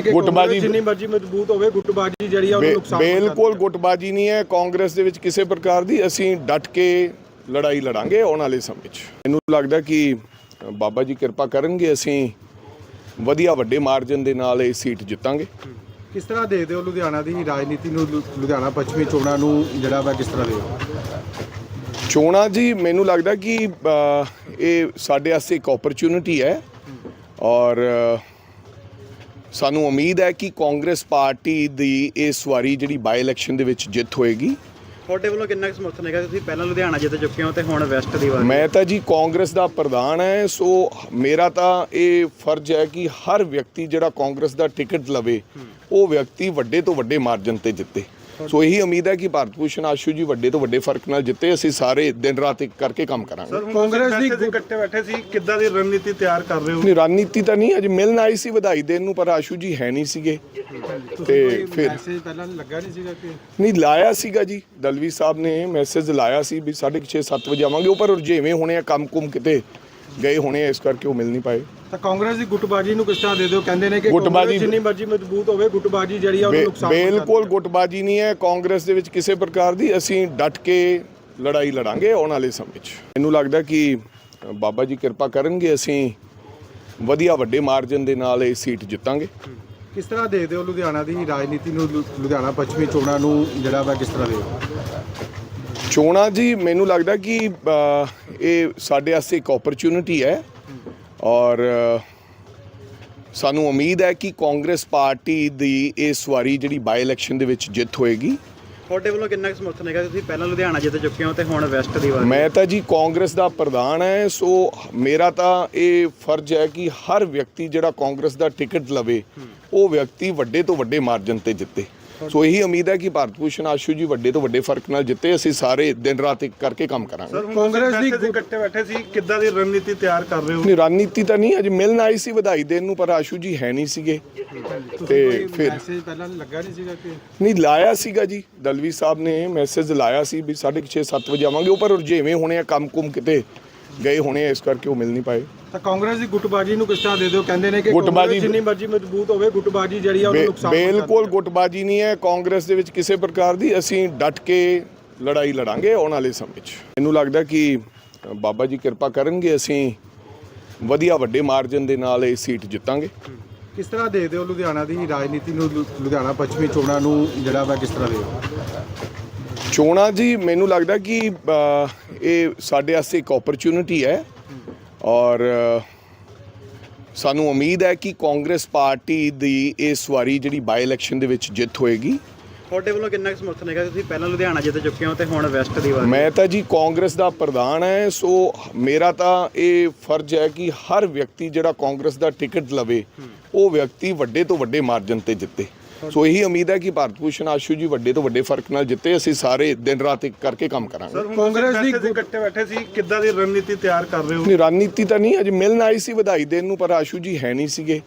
ਗੁੱਟਬਾਜੀ ਜਿੰਨੀ ਮਰਜ਼ੀ ਮਜ਼ਬੂਤ ਹੋਵੇ ਗੁੱਟਬਾਜੀ ਜਿਹੜੀ ਆ ਉਹਨੂੰ ਨੁਕਸਾਨ ਬਿਲਕੁਲ ਗੁੱਟਬਾਜੀ ਨਹੀਂ ਹੈ। ਕਾਂਗਰਸ ਦੇ ਵਿੱਚ ਕਿਸੇ ਪ੍ਰਕਾਰ ਦੀ ਅਸੀਂ ਡਟ ਕੇ ਲੜਾਈ ਲੜਾਂਗੇ ਆਉਣ ਵਾਲੇ ਸਮੇਂ 'ਚ। ਮੈਨੂੰ ਲੱਗਦਾ ਕਿ ਬਾਬਾ ਜੀ ਕਿਰਪਾ ਕਰਨਗੇ ਅਸੀਂ ਵਧੀਆ ਵੱਡੇ ਮਾਰਜਨ ਦੇ ਨਾਲ ਇਹ ਸੀਟ ਜਿੱਤਾਂਗੇ। ਕਿਸ ਤਰ੍ਹਾਂ ਦੇਖਦੇ ਹੋ ਲੁਧਿਆਣਾ ਦੀ ਰਾਜਨੀਤੀ ਨੂੰ ਲੁਧਿਆਣਾ ਪੱਛਮੀ ਚੋਣਾਂ ਨੂੰ ਜਿਹੜਾ ਵਾ ਕਿਸ ਤਰ੍ਹਾਂ ਦੇਖਦੇ ਚੋਣਾਂ ਜੀ ਮੈਨੂੰ ਲੱਗਦਾ ਕਿ ਇਹ ਸਾਡੇ ਵਾਸਤੇ ਇੱਕ ਓਪਰਚ्युनिटी ਹੈ। ਔਰ ਸਾਨੂੰ ਉਮੀਦ ਹੈ ਕਿ ਕਾਂਗਰਸ ਪਾਰਟੀ ਦੀ ਇਸ ਵਾਰੀ ਜਿਹੜੀ ਬਾਈ ਇਲੈਕਸ਼ਨ ਦੇ ਵਿੱਚ ਜਿੱਤ ਹੋਏਗੀ। ਤੁਹਾਡੇ ਵੱਲੋਂ ਕਿੰਨਾ ਕੁ ਸਮਰਥਨ ਹੈਗਾ? ਤੁਸੀਂ ਪਹਿਲਾਂ ਲੁਧਿਆਣਾ ਜਿੱਤ ਚੁੱਕੇ ਹੋ ਤੇ ਹੁਣ ਵੈਸਟ ਦੀ ਵਾਰੀ। ਮੈਂ ਤਾਂ ਜੀ ਕਾਂਗਰਸ ਦਾ ਪ੍ਰਧਾਨ ਹੈ ਸੋ ਮੇਰਾ ਤਾਂ ਇਹ ਫਰਜ਼ ਹੈ ਕਿ ਹਰ ਵਿਅਕਤੀ ਜਿਹੜਾ ਕਾਂਗਰਸ ਦਾ ਟਿਕਟ ਲਵੇ ਉਹ ਵਿਅਕਤੀ ਵੱਡੇ ਤੋਂ ਵੱਡੇ ਮਾਰਜਨ ਤੇ ਜਿੱਤੇ। ਸੋ ਇਹੀ ਉਮੀਦ ਹੈ ਕਿ ਭਾਰਤ ਭੂਸ਼ਣ ਆਸ਼ੂ ਜੀ ਵੱਡੇ ਤੋਂ ਵੱਡੇ ਫ਼ਰਕ ਨਾਲ ਜਿੱਤੇ ਅਸੀਂ ਸਾਰੇ ਦਿਨ ਰਾਤ ਇੱਕ ਕਰਕੇ ਕੰਮ ਕਰਾਂਗੇ। ਕਾਂਗਰਸ ਦੀ ਇਕੱਠੇ ਬੈਠੇ ਸੀ ਕਿੱਦਾਂ ਦੀ ਰਣਨੀਤੀ ਤਿਆਰ ਕਰ ਰਹੇ ਹੋ? ਨਹੀਂ ਰਣਨੀਤੀ ਤਾਂ ਨਹੀਂ ਅੱਜ ਮਿਲਣ ਆਈ ਸੀ ਵਧਾਈ ਦੇਣ ਨੂੰ ਪਰ ਆਸ਼ੂ ਜੀ ਹੈ ਨਹੀਂ ਸੀਗੇ। ਤੇ ਫਿਰ ਮੈਸੇਜ ਪਹਿਲਾਂ ਲੱਗਾ ਨਹੀਂ ਸੀਗਾ ਕਿ? ਨਹੀਂ ਲਾਇਆ ਸੀਗਾ ਜੀ। ਦਲਵੀ ਸਾਹਿਬ ਨੇ ਮੈਸੇਜ ਲਾਇਆ ਸੀ ਵੀ 6:30 7 ਵਜੇ ਆਵਾਂਗੇ। ਉਹ ਪਰ ਜਿਵੇਂ ਹੋਣੇ ਆ ਕੰਮ ਕੁਮ ਕਿਤੇ ਗਏ ਹੋਣੇ ਇਸ ਕਰਕੇ ਉਹ ਮਿਲ ਨਹੀਂ ਪਾਏ। ਤਾਂ ਕਾਂਗਰਸ ਦੀ ਗੁੱਟਬਾਜ਼ੀ ਨੂੰ ਕਿਸ ਤਰ੍ਹਾਂ ਦੇ ਦਿਓ ਕਹਿੰਦੇ ਨੇ ਕਿ ਗੁੱਟਬਾਜ਼ੀ- ਜਿੰਨੀ ਮਰਜ਼ੀ ਮਜ਼ਬੂਤ ਹੋਵੇ ਗੁੱਟਬਾਜ਼ੀ ਜਿਹੜੀ ਆ ਉਹਨੂੰ ਨੁਕਸਾਨ ਬਿਲਕੁਲ ਗੁੱਟਬਾਜੀ ਨਹੀਂ ਹੈ। ਕਾਂਗਰਸ ਦੇ ਵਿੱਚ ਕਿਸੇ ਪ੍ਰਕਾਰ ਦੀ ਅਸੀਂ ਡਟ ਕੇ ਲੜਾਈ ਲੜਾਂਗੇ ਆਉਣ ਵਾਲੇ ਸਮੇਂ 'ਚ। ਮੈਨੂੰ ਲੱਗਦਾ ਕਿ ਬਾਬਾ ਜੀ ਕਿਰਪਾ ਕਰਨਗੇ ਅਸੀਂ ਵਧੀਆ ਵੱਡੇ ਮਾਰਜਨ ਦੇ ਨਾਲ ਇਹ ਸੀਟ ਜਿੱਤਾਂਗੇ। ਕਿਸ ਤਰ੍ਹਾਂ ਦੇਖਦੇ ਹੋ ਲੁਧਿਆਣਾ ਦੀ ਰਾਜਨੀਤੀ ਨੂੰ ਲੁਧਿਆਣਾ ਪੱਛਮੀ ਚੋਣਾਂ ਨੂੰ ਜਿਹੜਾ ਵਾ ਕਿਸ ਤਰ੍ਹਾਂ ਦੇਖਦੇ ਹੋ ਚੋਣਾ ਜੀ ਮੈਨੂੰ ਲੱਗਦਾ ਕਿ ਇਹ ਸਾਡੇ ਵਾਸਤੇ ਇੱਕ ਓਪਰਚੁਨਿਟੀ ਹੈ ਔਰ ਸਾਨੂੰ ਉਮੀਦ ਹੈ ਕਿ ਕਾਂਗਰਸ ਪਾਰਟੀ ਦੀ ਇਸ ਵਾਰੀ ਜਿਹੜੀ ਬਾਈ ਇਲੈਕਸ਼ਨ ਦੇ ਵਿੱਚ ਜਿੱਤ ਹੋਏਗੀ। ਤੁਹਾਡੇ ਵੱਲੋਂ ਕਿੰਨਾ ਕੁ ਸਮਰਥਨ ਹੈਗਾ? ਤੁਸੀਂ ਪਹਿਲਾਂ ਲੁਧਿਆਣਾ ਜਿੱਤ ਚੁੱਕੇ ਹੋ ਤੇ ਹੁਣ ਵੈਸਟ ਦੀ ਵਾਰ। ਮੈਂ ਤਾਂ ਜੀ ਕਾਂਗਰਸ ਦਾ ਪ੍ਰਧਾਨ ਹੈ ਸੋ ਮੇਰਾ ਤਾਂ ਇਹ ਫਰਜ਼ ਹੈ ਕਿ ਹਰ ਵਿਅਕਤੀ ਜਿਹੜਾ ਕਾਂਗਰਸ ਦਾ ਟਿਕਟ ਲਵੇ ਉਹ ਵਿਅਕਤੀ ਵੱਡੇ ਤੋਂ ਵੱਡੇ ਮਾਰਜਨ ਤੇ ਜਿੱਤੇ। ਸੋ ਇਹੀ ਉਮੀਦ ਹੈ ਕਿ ਭਾਰਤ ਭੂਸ਼ਣ ਆਸ਼ੂ ਜੀ ਵੱਡੇ ਤੋਂ ਵੱਡੇ ਫ਼ਰਕ ਨਾਲ ਜਿੱਤੇ। ਅਸੀਂ ਸਾਰੇ ਦਿਨ ਰਾਤ ਇੱਕ ਕਰਕੇ ਕੰਮ ਕਰਾਂਗੇ। ਕਾਂਗਰਸ ਦੀ ਇਕੱਠੇ ਬੈਠੇ ਸੀ। ਕਿੱਦਾਂ ਦੀ ਰਣਨੀਤੀ ਤਿਆਰ ਕਰ ਰਹੇ ਹੋ? ਨਹੀਂ ਰਣਨੀਤੀ ਤਾਂ ਨਹੀਂ ਅੱਜ ਮਿਲਣ ਆਈ ਸੀ ਵਧਾਈ ਦੇਣ ਨੂੰ ਪਰ ਆਸ਼ੂ ਜੀ ਹੈ ਨਹੀਂ ਸੀਗੇ। ਤੇ ਫਿਰ ਮੈਸੇਜ ਪਹਿਲਾਂ ਲੱਗਾ ਨਹੀਂ ਸੀਗਾ ਕਿ ਨਹੀਂ ਲਾਇਆ ਸੀਗਾ ਜੀ। ਦਲਵੀ ਸਾਹਿਬ ਨੇ ਮੈਸੇਜ ਲਾਇਆ ਸੀ ਵੀ 6:30 7 ਵਜੇ ਆਵਾਂਗੇ। ਉਹ ਪਰ ਜਿਵੇਂ ਹੋਣੇ ਆ ਕੰਮ ਕੁਮ ਕਿਤੇ ਗਏ ਹੋਣੇ ਇਸ ਕਰਕੇ ਉਹ ਮਿਲ ਨਹੀਂ ਪਾਏ। ਤਾਂ ਕਾਂਗਰਸ ਦੀ ਗੁੱਟਬਾਜ਼ੀ ਨੂੰ ਕਿਸ ਤਰ੍ਹਾਂ ਦੇ ਦਿਓ ਕਹਿੰਦੇ ਨੇ ਕਿ ਗੁੱਟਬਾਜ਼ੀ- ਜਿੰਨੀ ਮਰਜ਼ੀ ਮਜ਼ਬੂਤ ਹੋਵੇ ਗੁੱਟਬਾਜ਼ੀ ਜਿਹੜੀ ਆ ਉਹਨੂੰ ਨੁਕਸਾਨ ਬਿਲਕੁਲ ਗੁੱਟਬਾਜੀ ਨਹੀਂ ਹੈ। ਕਾਂਗਰਸ ਦੇ ਵਿੱਚ ਕਿਸੇ ਪ੍ਰਕਾਰ ਦੀ ਅਸੀਂ ਡਟ ਕੇ ਲੜਾਈ ਲੜਾਂਗੇ ਆਉਣ ਵਾਲੇ ਸਮੇਂ 'ਚ। ਮੈਨੂੰ ਲੱਗਦਾ ਕਿ ਬਾਬਾ ਜੀ ਕਿਰਪਾ ਕਰਨਗੇ ਅਸੀਂ ਵਧੀਆ ਵੱਡੇ ਮਾਰਜਨ ਦੇ ਨਾਲ ਇਹ ਸੀਟ ਜਿੱਤਾਂਗੇ। ਕਿਸ ਤਰ੍ਹਾਂ ਦੇਖਦੇ ਹੋ ਲੁਧਿਆਣਾ ਦੀ ਰਾਜਨੀਤੀ ਨੂੰ ਲੁਧਿਆਣਾ ਪੱਛਮੀ ਚੋਣਾਂ ਨੂੰ ਜਿਹੜਾ ਵਾ ਕਿਸ ਤਰ੍ਹਾਂ ਦੇਖਦੇ ਹੋ ਚੋਣਾ ਜੀ ਮੈਨੂੰ ਲੱਗਦਾ ਕਿ ਇਹ ਸਾਡੇ ਵਾਸਤੇ ਇੱਕ ਓਪਰਚੁਨਿਟੀ ਹੈ। ਔਰ ਸਾਨੂੰ ਉਮੀਦ ਹੈ ਕਿ ਕਾਂਗਰਸ ਪਾਰਟੀ ਦੀ ਇਸ ਵਾਰੀ ਜਿਹੜੀ ਬਾਈ ਇਲੈਕਸ਼ਨ ਦੇ ਵਿੱਚ ਜਿੱਤ ਹੋਏਗੀ। ਤੁਹਾਡੇ ਵੱਲੋਂ ਕਿੰਨਾ ਕੁ ਸਮਰਥਨ ਹੈਗਾ? ਤੁਸੀਂ ਪਹਿਲਾਂ ਲੁਧਿਆਣਾ ਜਿੱਤ ਚੁੱਕੇ ਹੋ ਤੇ ਹੁਣ ਵੈਸਟ ਦੀ ਵਾਰ। ਮੈਂ ਤਾਂ ਜੀ ਕਾਂਗਰਸ ਦਾ ਪ੍ਰਧਾਨ ਹੈ ਸੋ ਮੇਰਾ ਤਾਂ ਇਹ ਫਰਜ਼ ਹੈ ਕਿ ਹਰ ਵਿਅਕਤੀ ਜਿਹੜਾ ਕਾਂਗਰਸ ਦਾ ਟਿਕਟ ਲਵੇ ਉਹ ਵਿਅਕਤੀ ਵੱਡੇ ਤੋਂ ਵੱਡੇ ਮਾਰਜਨ ਤੇ ਜਿੱਤੇ। ਸੋ ਇਹੀ ਉਮੀਦ ਹੈ ਕਿ ਭਾਰਤ ਭੂਸ਼ਣ ਆਸ਼ੂ ਜੀ ਵੱਡੇ ਤੋਂ ਵੱਡੇ ਫ਼ਰਕ ਨਾਲ ਜਿੱਤੇ। ਅਸੀਂ ਸਾਰੇ ਦਿਨ ਰਾਤ ਇੱਕ ਕਰਕੇ ਕੰਮ ਕਰਾਂਗੇ। ਕਾਂਗਰਸ ਦੀ ਇਕੱਠੇ ਬੈਠੇ ਸੀ ਕਿੱਦਾਂ ਦੀ ਰਣਨੀਤੀ ਤਿਆਰ ਕਰ ਰਹੇ ਹੋ? ਨਹੀਂ ਰਣਨੀਤੀ ਤਾਂ ਨਹੀਂ ਅੱਜ ਮਿਲਣ ਆਈ ਸੀ ਵਧਾਈ ਦੇਣ ਨੂੰ ਪਰ ਆਸ਼ੂ ਜੀ ਹੈ ਨਹੀਂ ਸੀਗੇ।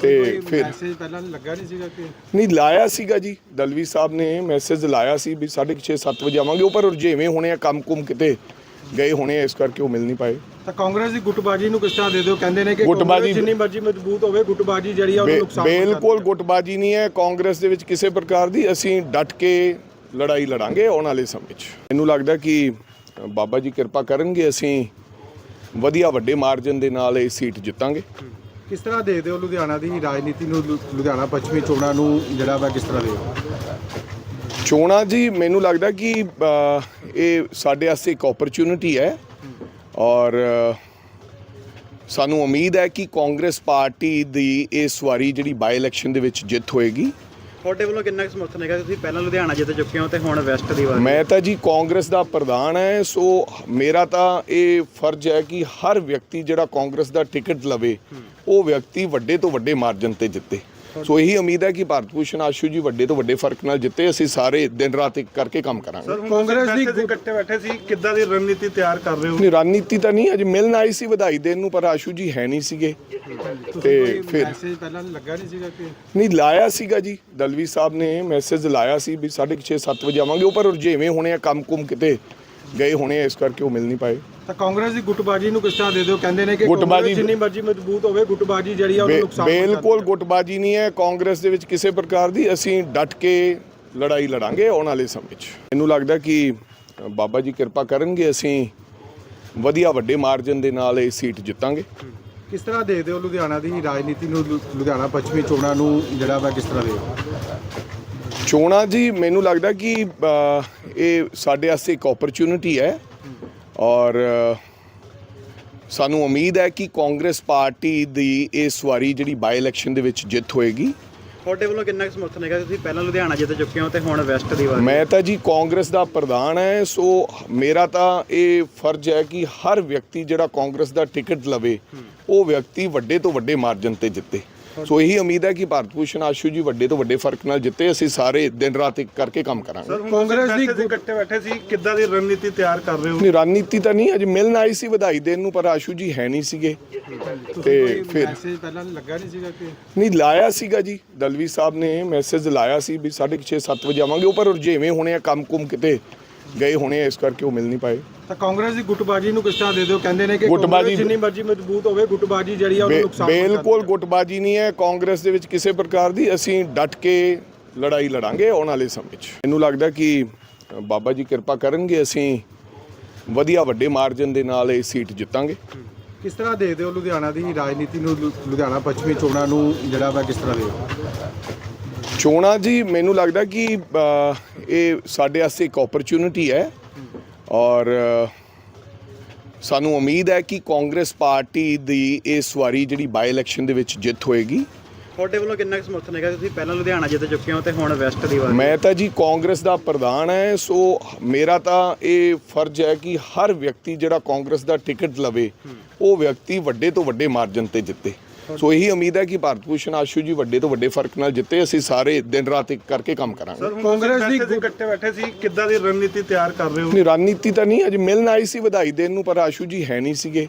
ਤੇ ਫਿਰ ਮੈਸੇਜ ਪਹਿਲਾਂ ਲੱਗਾ ਨਹੀਂ ਸੀਗਾ ਕਿ ਨਹੀਂ ਲਾਇਆ ਸੀਗਾ ਜੀ। ਦਲਵੀ ਸਾਹਿਬ ਨੇ ਮੈਸੇਜ ਲਾਇਆ ਸੀ ਵੀ 6:30 7 ਵਜੇ ਆਵਾਂਗੇ। ਉਹ ਪਰ ਜਿਵੇਂ ਹੋਣੇ ਆ ਕੰਮ ਕੁਮ ਕਿਤੇ ਗਏ ਹੋਣੇ ਇਸ ਕਰਕੇ ਉਹ ਮਿਲ ਨਹੀਂ ਪਾਏ। ਤਾਂ ਕਾਂਗਰਸ ਦੀ ਗੁੱਟਬਾਜ਼ੀ ਨੂੰ ਕਿਸ ਤਰ੍ਹਾਂ ਦੇ ਦਿਓ? ਕਹਿੰਦੇ ਨੇ ਕਿ ਗੁੱਟਬਾਜ਼ੀ- ਜਿੰਨੀ ਮਰਜ਼ੀ ਮਜ਼ਬੂਤ ਹੋਵੇ ਗੁੱਟਬਾਜ਼ੀ ਜਿਹੜੀ ਆ ਉਹਨੂੰ ਨੁਕਸਾਨ ਬਿਲਕੁਲ ਗੁੱਟਬਾਜੀ ਨਹੀਂ ਹੈ। ਕਾਂਗਰਸ ਦੇ ਵਿੱਚ ਕਿਸੇ ਪ੍ਰਕਾਰ ਦੀ ਅਸੀਂ ਡਟ ਕੇ ਲੜਾਈ ਲੜਾਂਗੇ ਆਉਣ ਵਾਲੇ ਸਮੇਂ 'ਚ। ਮੈਨੂੰ ਲੱਗਦਾ ਕਿ ਬਾਬਾ ਜੀ ਕਿਰਪਾ ਕਰਨਗੇ ਅਸੀਂ ਵਧੀਆ ਵੱਡੇ ਮਾਰਜਨ ਦੇ ਨਾਲ ਇਹ ਸੀਟ ਜਿੱਤਾਂਗੇ। ਕਿਸ ਤਰ੍ਹਾਂ ਦੇਖਦੇ ਹੋ ਲੁਧਿਆਣਾ ਦੀ ਰਾਜਨੀਤੀ ਨੂੰ ਲੁਧਿਆਣਾ ਪੱਛਮੀ ਚੋਣਾਂ ਨੂੰ ਜਿਹੜਾ ਵਾ ਕਿਸ ਤਰ੍ਹਾਂ ਦੇਖਦੇ ਹੋ ਚੋਣਾਂ ਜੀ ਮੈਨੂੰ ਲੱਗਦਾ ਕਿ ਇਹ ਸਾਡੇ ਵਾਸਤੇ ਇੱਕ ਓਪਰਚੁਨਿਟੀ ਹੈ ਔਰ ਸਾਨੂੰ ਉਮੀਦ ਹੈ ਕਿ ਕਾਂਗਰਸ ਪਾਰਟੀ ਦੀ ਇਸ ਵਾਰੀ ਜਿਹੜੀ ਬਾਈ ਇਲੈਕਸ਼ਨ ਦੇ ਵਿੱਚ ਜਿੱਤ ਹੋਏਗੀ। ਤੁਹਾਡੇ ਵੱਲੋਂ ਕਿੰਨਾ ਕੁ ਸਮਰਥਨ ਹੈਗਾ? ਤੁਸੀਂ ਪਹਿਲਾਂ ਲੁਧਿਆਣਾ ਜਿੱਤ ਚੁੱਕੇ ਹੋ ਤੇ ਹੁਣ ਵੈਸਟ ਦੀ ਵਾਰ। ਮੈਂ ਤਾਂ ਜੀ ਕਾਂਗਰਸ ਦਾ ਪ੍ਰਧਾਨ ਹੈ ਸੋ ਮੇਰਾ ਤਾਂ ਇਹ ਫਰਜ਼ ਹੈ ਕਿ ਹਰ ਵਿਅਕਤੀ ਜਿਹੜਾ ਕਾਂਗਰਸ ਦਾ ਟਿਕਟ ਲਵੇ ਉਹ ਵਿਅਕਤੀ ਵੱਡੇ ਤੋਂ ਵੱਡੇ ਮਾਰਜਨ ਤੇ ਜਿੱਤੇ। ਸੋ ਇਹੀ ਉਮੀਦ ਹੈ ਕਿ ਭਾਰਤ ਭੂਸ਼ਣ ਆਸ਼ੂ ਜੀ ਵੱਡੇ ਤੋਂ ਵੱਡੇ ਫ਼ਰਕ ਨਾਲ ਜਿੱਤੇ ਅਸੀਂ ਸਾਰੇ ਦਿਨ ਰਾਤ ਇੱਕ ਕਰਕੇ ਕੰਮ ਕਰਾਂਗੇ। ਕਾਂਗਰਸ ਦੀ ਇਕੱਠੇ ਬੈਠੇ ਸੀ ਕਿੱਦਾਂ ਦੀ ਰਣਨੀਤੀ ਤਿਆਰ ਕਰ ਰਹੇ ਹੋ? ਨਹੀਂ ਰਣਨੀਤੀ ਤਾਂ ਨਹੀਂ ਅੱਜ ਮਿਲਣ ਆਈ ਸੀ ਵਧਾਈ ਦੇਣ ਨੂੰ ਪਰ ਆਸ਼ੂ ਜੀ ਹੈ ਨਹੀਂ ਸੀਗੇ। ਤੇ ਫਿਰ ਮੈਸੇਜ ਪਹਿਲਾਂ ਲੱਗਾ ਨਹੀਂ ਸੀਗਾ ਕਿ ਨਹੀਂ ਲਾਇਆ ਸੀਗਾ ਜੀ। ਦਲਵੀ ਸਾਹਿਬ ਨੇ ਮੈਸੇਜ ਲਾਇਆ ਸੀ ਵੀ 6:30 7 ਵਜੇ ਆਵਾਂਗੇ। ਉਹ ਪਰ ਜਿਵੇਂ ਹੋਣੇ ਆ ਕੰਮ ਕੁਮ ਕਿਤੇ ਗਏ ਹੋਣੇ ਇਸ ਕਰਕੇ ਉਹ ਮਿਲ ਨਹੀਂ ਪਾਏ। ਤਾਂ ਕਾਂਗਰਸ ਦੀ ਗੁੱਟਬਾਜੀ ਨੂੰ ਕਿਸ ਤਰ੍ਹਾਂ ਦੇ ਦਿਓ? ਕਹਿੰਦੇ ਨੇ ਕਿ ਗੁੱਟਬਾਜ਼ੀ- ਜਿੰਨੀ ਮਰਜ਼ੀ ਮਜ਼ਬੂਤ ਹੋਵੇ ਗੁੱਟਬਾਜੀ ਜਿਹੜੀ ਆ ਉਹਨੂੰ ਨੁਕਸਾਨ ਬਿਲਕੁਲ ਗੁੱਟਬਾਜੀ ਨਹੀਂ ਹੈ। ਕਾਂਗਰਸ ਦੇ ਵਿੱਚ ਕਿਸੇ ਪ੍ਰਕਾਰ ਦੀ ਅਸੀਂ ਡਟ ਕੇ ਲੜਾਈ ਲੜਾਂਗੇ ਆਉਣ ਵਾਲੇ ਸਮੇਂ 'ਚ। ਮੈਨੂੰ ਲੱਗਦਾ ਕਿ ਬਾਬਾ ਜੀ ਕਿਰਪਾ ਕਰਨਗੇ ਅਸੀਂ ਵਧੀਆ ਵੱਡੇ ਮਾਰਜਨ ਦੇ ਨਾਲ ਇਹ ਸੀਟ ਜਿੱਤਾਂਗੇ। ਕਿਸ ਤਰ੍ਹਾਂ ਦੇ ਦਿਓ ਲੁਧਿਆਣਾ ਦੀ ਰਾਜਨੀਤੀ ਨੂੰ ਲੁਧਿਆਣਾ ਪੱਛਮੀ ਚੋਣਾਂ ਨੂੰ ਜਿਹੜਾ ਵਾ ਕਿਸ ਤਰ੍ਹਾਂ ਦੇ ਚੋਣਾਂ ਜੀ ਮੈਨੂੰ ਲੱਗਦਾ ਕਿ ਇਹ ਸਾਡੇ ਵਾਸਤੇ ਇੱਕ ਓਪਰਚੁਨਿਟੀ ਹੈ ਔਰ ਸਾਨੂੰ ਉਮੀਦ ਹੈ ਕਿ ਕਾਂਗਰਸ ਪਾਰਟੀ ਦੀ ਇਸ ਵਾਰੀ ਜਿਹੜੀ ਬਾਈ ਇਲੈਕਸ਼ਨ ਦੇ ਵਿੱਚ ਜਿੱਤ ਹੋਏਗੀ। ਤੁਹਾਡੇ ਵੱਲੋਂ ਕਿੰਨਾ ਕੁ ਸਮਰਥਨ ਹੈਗਾ? ਤੁਸੀਂ ਪਹਿਲਾਂ ਲੁਧਿਆਣਾ ਜਿੱਤ ਚੁੱਕੇ ਹੋ ਤੇ ਹੁਣ ਵੈਸਟ ਦੀ ਵਾਰ। ਮੈਂ ਤਾਂ ਜੀ ਕਾਂਗਰਸ ਦਾ ਪ੍ਰਧਾਨ ਹੈ ਸੋ ਮੇਰਾ ਤਾਂ ਇਹ ਫਰਜ਼ ਹੈ ਕਿ ਹਰ ਵਿਅਕਤੀ ਜਿਹੜਾ ਕਾਂਗਰਸ ਦਾ ਟਿਕਟ ਲਵੇ ਉਹ ਵਿਅਕਤੀ ਵੱਡੇ ਤੋਂ ਵੱਡੇ ਮਾਰਜਨ ਤੇ ਜਿੱਤੇ। ਸੋ ਇਹੀ ਉਮੀਦ ਹੈ ਕਿ ਭਾਰਤ ਭੂਸ਼ਣ ਆਸ਼ੂ ਜੀ ਵੱਡੇ ਤੋਂ ਵੱਡੇ ਫ਼ਰਕ ਨਾਲ ਜਿੱਤੇ ਅਸੀਂ ਸਾਰੇ ਦਿਨ ਰਾਤ ਇੱਕ ਕਰਕੇ ਕੰਮ ਕਰਾਂਗੇ। ਕਾਂਗਰਸ ਦੀ ਇਕੱਠੇ ਬੈਠੇ ਸੀ ਕਿੱਦਾਂ ਦੀ ਰਣਨੀਤੀ ਤਿਆਰ ਕਰ ਰਹੇ ਹੋ? ਨਹੀਂ ਰਣਨੀਤੀ ਤਾਂ ਨਹੀਂ ਅੱਜ ਮਿਲਣ ਆਈ ਸੀ ਵਧਾਈ ਦੇਣ ਨੂੰ ਪਰ ਆਸ਼ੂ ਜੀ ਹੈ ਨਹੀਂ ਸੀਗੇ। ਤੇ ਫਿਰ ਮੈਸੇਜ ਪਹਿਲਾਂ ਲੱਗਾ ਨਹੀਂ ਸੀਗਾ ਕਿ ਨਹੀਂ ਲਾਇਆ ਸੀਗਾ ਜੀ। ਦਲਵੀ ਸਾਹਿਬ ਨੇ ਮੈਸੇਜ ਲਾਇਆ ਸੀ ਵੀ 6:30 7 ਵਜੇ ਆਵਾਂਗੇ। ਉਹ ਪਰ ਰੁਝੇਵੇਂ ਹੋਣੇ ਆ ਕੰਮ ਕੁਮ ਕਿਤੇ ਗਏ ਹੋਣੇ ਆ ਇਸ ਕਰਕੇ ਉਹ ਮਿਲ ਨਹੀਂ ਪਾਏ। ਤਾਂ ਕਾਂਗਰਸ ਦੀ ਗੁੱਟਬਾਜੀ ਨੂੰ ਕਿਸ ਤਰ੍ਹਾਂ ਦੇ ਦਿਓ? ਕਹਿੰਦੇ ਨੇ ਕਿ ਗੁੱਟਬਾਜੀ ਜਿੰਨੀ ਮਰਜ਼ੀ ਮਜ਼ਬੂਤ ਹੋਵੇ ਗੁੱਟਬਾਜੀ ਜਿਹੜੀ ਆ ਉਹਨੂੰ ਨੁਕਸਾਨ ਬਿਲਕੁਲ ਗੁੱਟਬਾਜੀ ਨਹੀਂ ਹੈ। ਕਾਂਗਰਸ ਦੇ ਵਿੱਚ ਕਿਸੇ ਪ੍ਰਕਾਰ ਦੀ ਅਸੀਂ ਡਟ ਕੇ ਲੜਾਈ ਲੜਾਂਗੇ ਆਉਣ ਵਾਲੇ ਸਮੇਂ 'ਚ। ਮੈਨੂੰ ਲੱਗਦਾ ਕਿ ਬਾਬਾ ਜੀ ਕਿਰਪਾ ਕਰਨਗੇ ਅਸੀਂ ਵਧੀਆ ਵੱਡੇ ਮਾਰਜਨ ਦੇ ਨਾਲ ਇਹ ਸੀਟ ਜਿੱਤਾਂਗੇ। ਕਿਸ ਤਰ੍ਹਾਂ ਦੇ ਦਿਓ ਲੁਧਿਆਣਾ ਦੀ ਰਾਜਨੀਤੀ ਨੂੰ ਲੁਧਿਆਣਾ ਪੱਛਮੀ ਚੋਣਾਂ ਨੂੰ ਜਿਹੜਾ ਵਾ ਕਿਸ ਤਰ੍ਹਾਂ ਦੇਖਦੇ ਚੋਣਾਂ ਜੀ ਮੈਨੂੰ ਲੱਗਦਾ ਕਿ ਇਹ ਸਾਡੇ ਵਾਸਤੇ ਇੱਕ ਓਪਰਚ्युनिटी ਹੈ। ਔਰ ਸਾਨੂੰ ਉਮੀਦ ਹੈ ਕਿ ਕਾਂਗਰਸ ਪਾਰਟੀ ਦੀ ਇਸ ਵਾਰੀ ਜਿਹੜੀ ਬਾਈ ਇਲੈਕਸ਼ਨ ਦੇ ਵਿੱਚ ਜਿੱਤ ਹੋਏਗੀ। ਤੁਹਾਡੇ ਵੱਲੋਂ ਕਿੰਨਾ ਕੁ ਸਮਰਥਨ ਹੈਗਾ? ਤੁਸੀਂ ਪਹਿਲਾਂ ਲੁਧਿਆਣਾ ਜਿੱਤ ਚੁੱਕੇ ਹੋ ਤੇ ਹੁਣ ਵੈਸਟ ਦੀ ਵਾਰੀ। ਮੈਂ ਤਾਂ ਜੀ ਕਾਂਗਰਸ ਦਾ ਪ੍ਰਧਾਨ ਹੈ ਸੋ ਮੇਰਾ ਤਾਂ ਇਹ ਫਰਜ਼ ਹੈ ਕਿ ਹਰ ਵਿਅਕਤੀ ਜਿਹੜਾ ਕਾਂਗਰਸ ਦਾ ਟਿਕਟ ਲਵੇ ਉਹ ਵਿਅਕਤੀ ਵੱਡੇ ਤੋਂ ਵੱਡੇ ਮਾਰਜਨ ਤੇ ਜਿੱਤੇ। ਸੋ ਇਹੀ ਉਮੀਦ ਹੈ ਕਿ ਭਾਰਤ ਭੂਸ਼ਣ ਆਸ਼ੂ ਜੀ ਵੱਡੇ ਤੋਂ ਵੱਡੇ ਫ਼ਰਕ ਨਾਲ ਜਿੱਤੇ ਅਸੀਂ ਸਾਰੇ ਦਿਨ ਰਾਤ ਇੱਕ ਕਰਕੇ ਕੰਮ ਕਰਾਂਗੇ। ਕਾਂਗਰਸ ਦੀ ਇਕੱਠੇ ਬੈਠੇ ਸੀ ਕਿੱਦਾਂ ਦੀ ਰਣਨੀਤੀ ਤਿਆਰ ਕਰ ਰਹੇ ਹੋ? ਨਹੀਂ ਰਣਨੀਤੀ ਤਾਂ ਨਹੀਂ ਅੱਜ ਮਿਲਣ ਆਈ ਸੀ ਵਧਾਈ ਦੇਣ ਨੂੰ ਪਰ ਆਸ਼ੂ ਜੀ ਹੈ ਨਹੀਂ ਸੀਗੇ।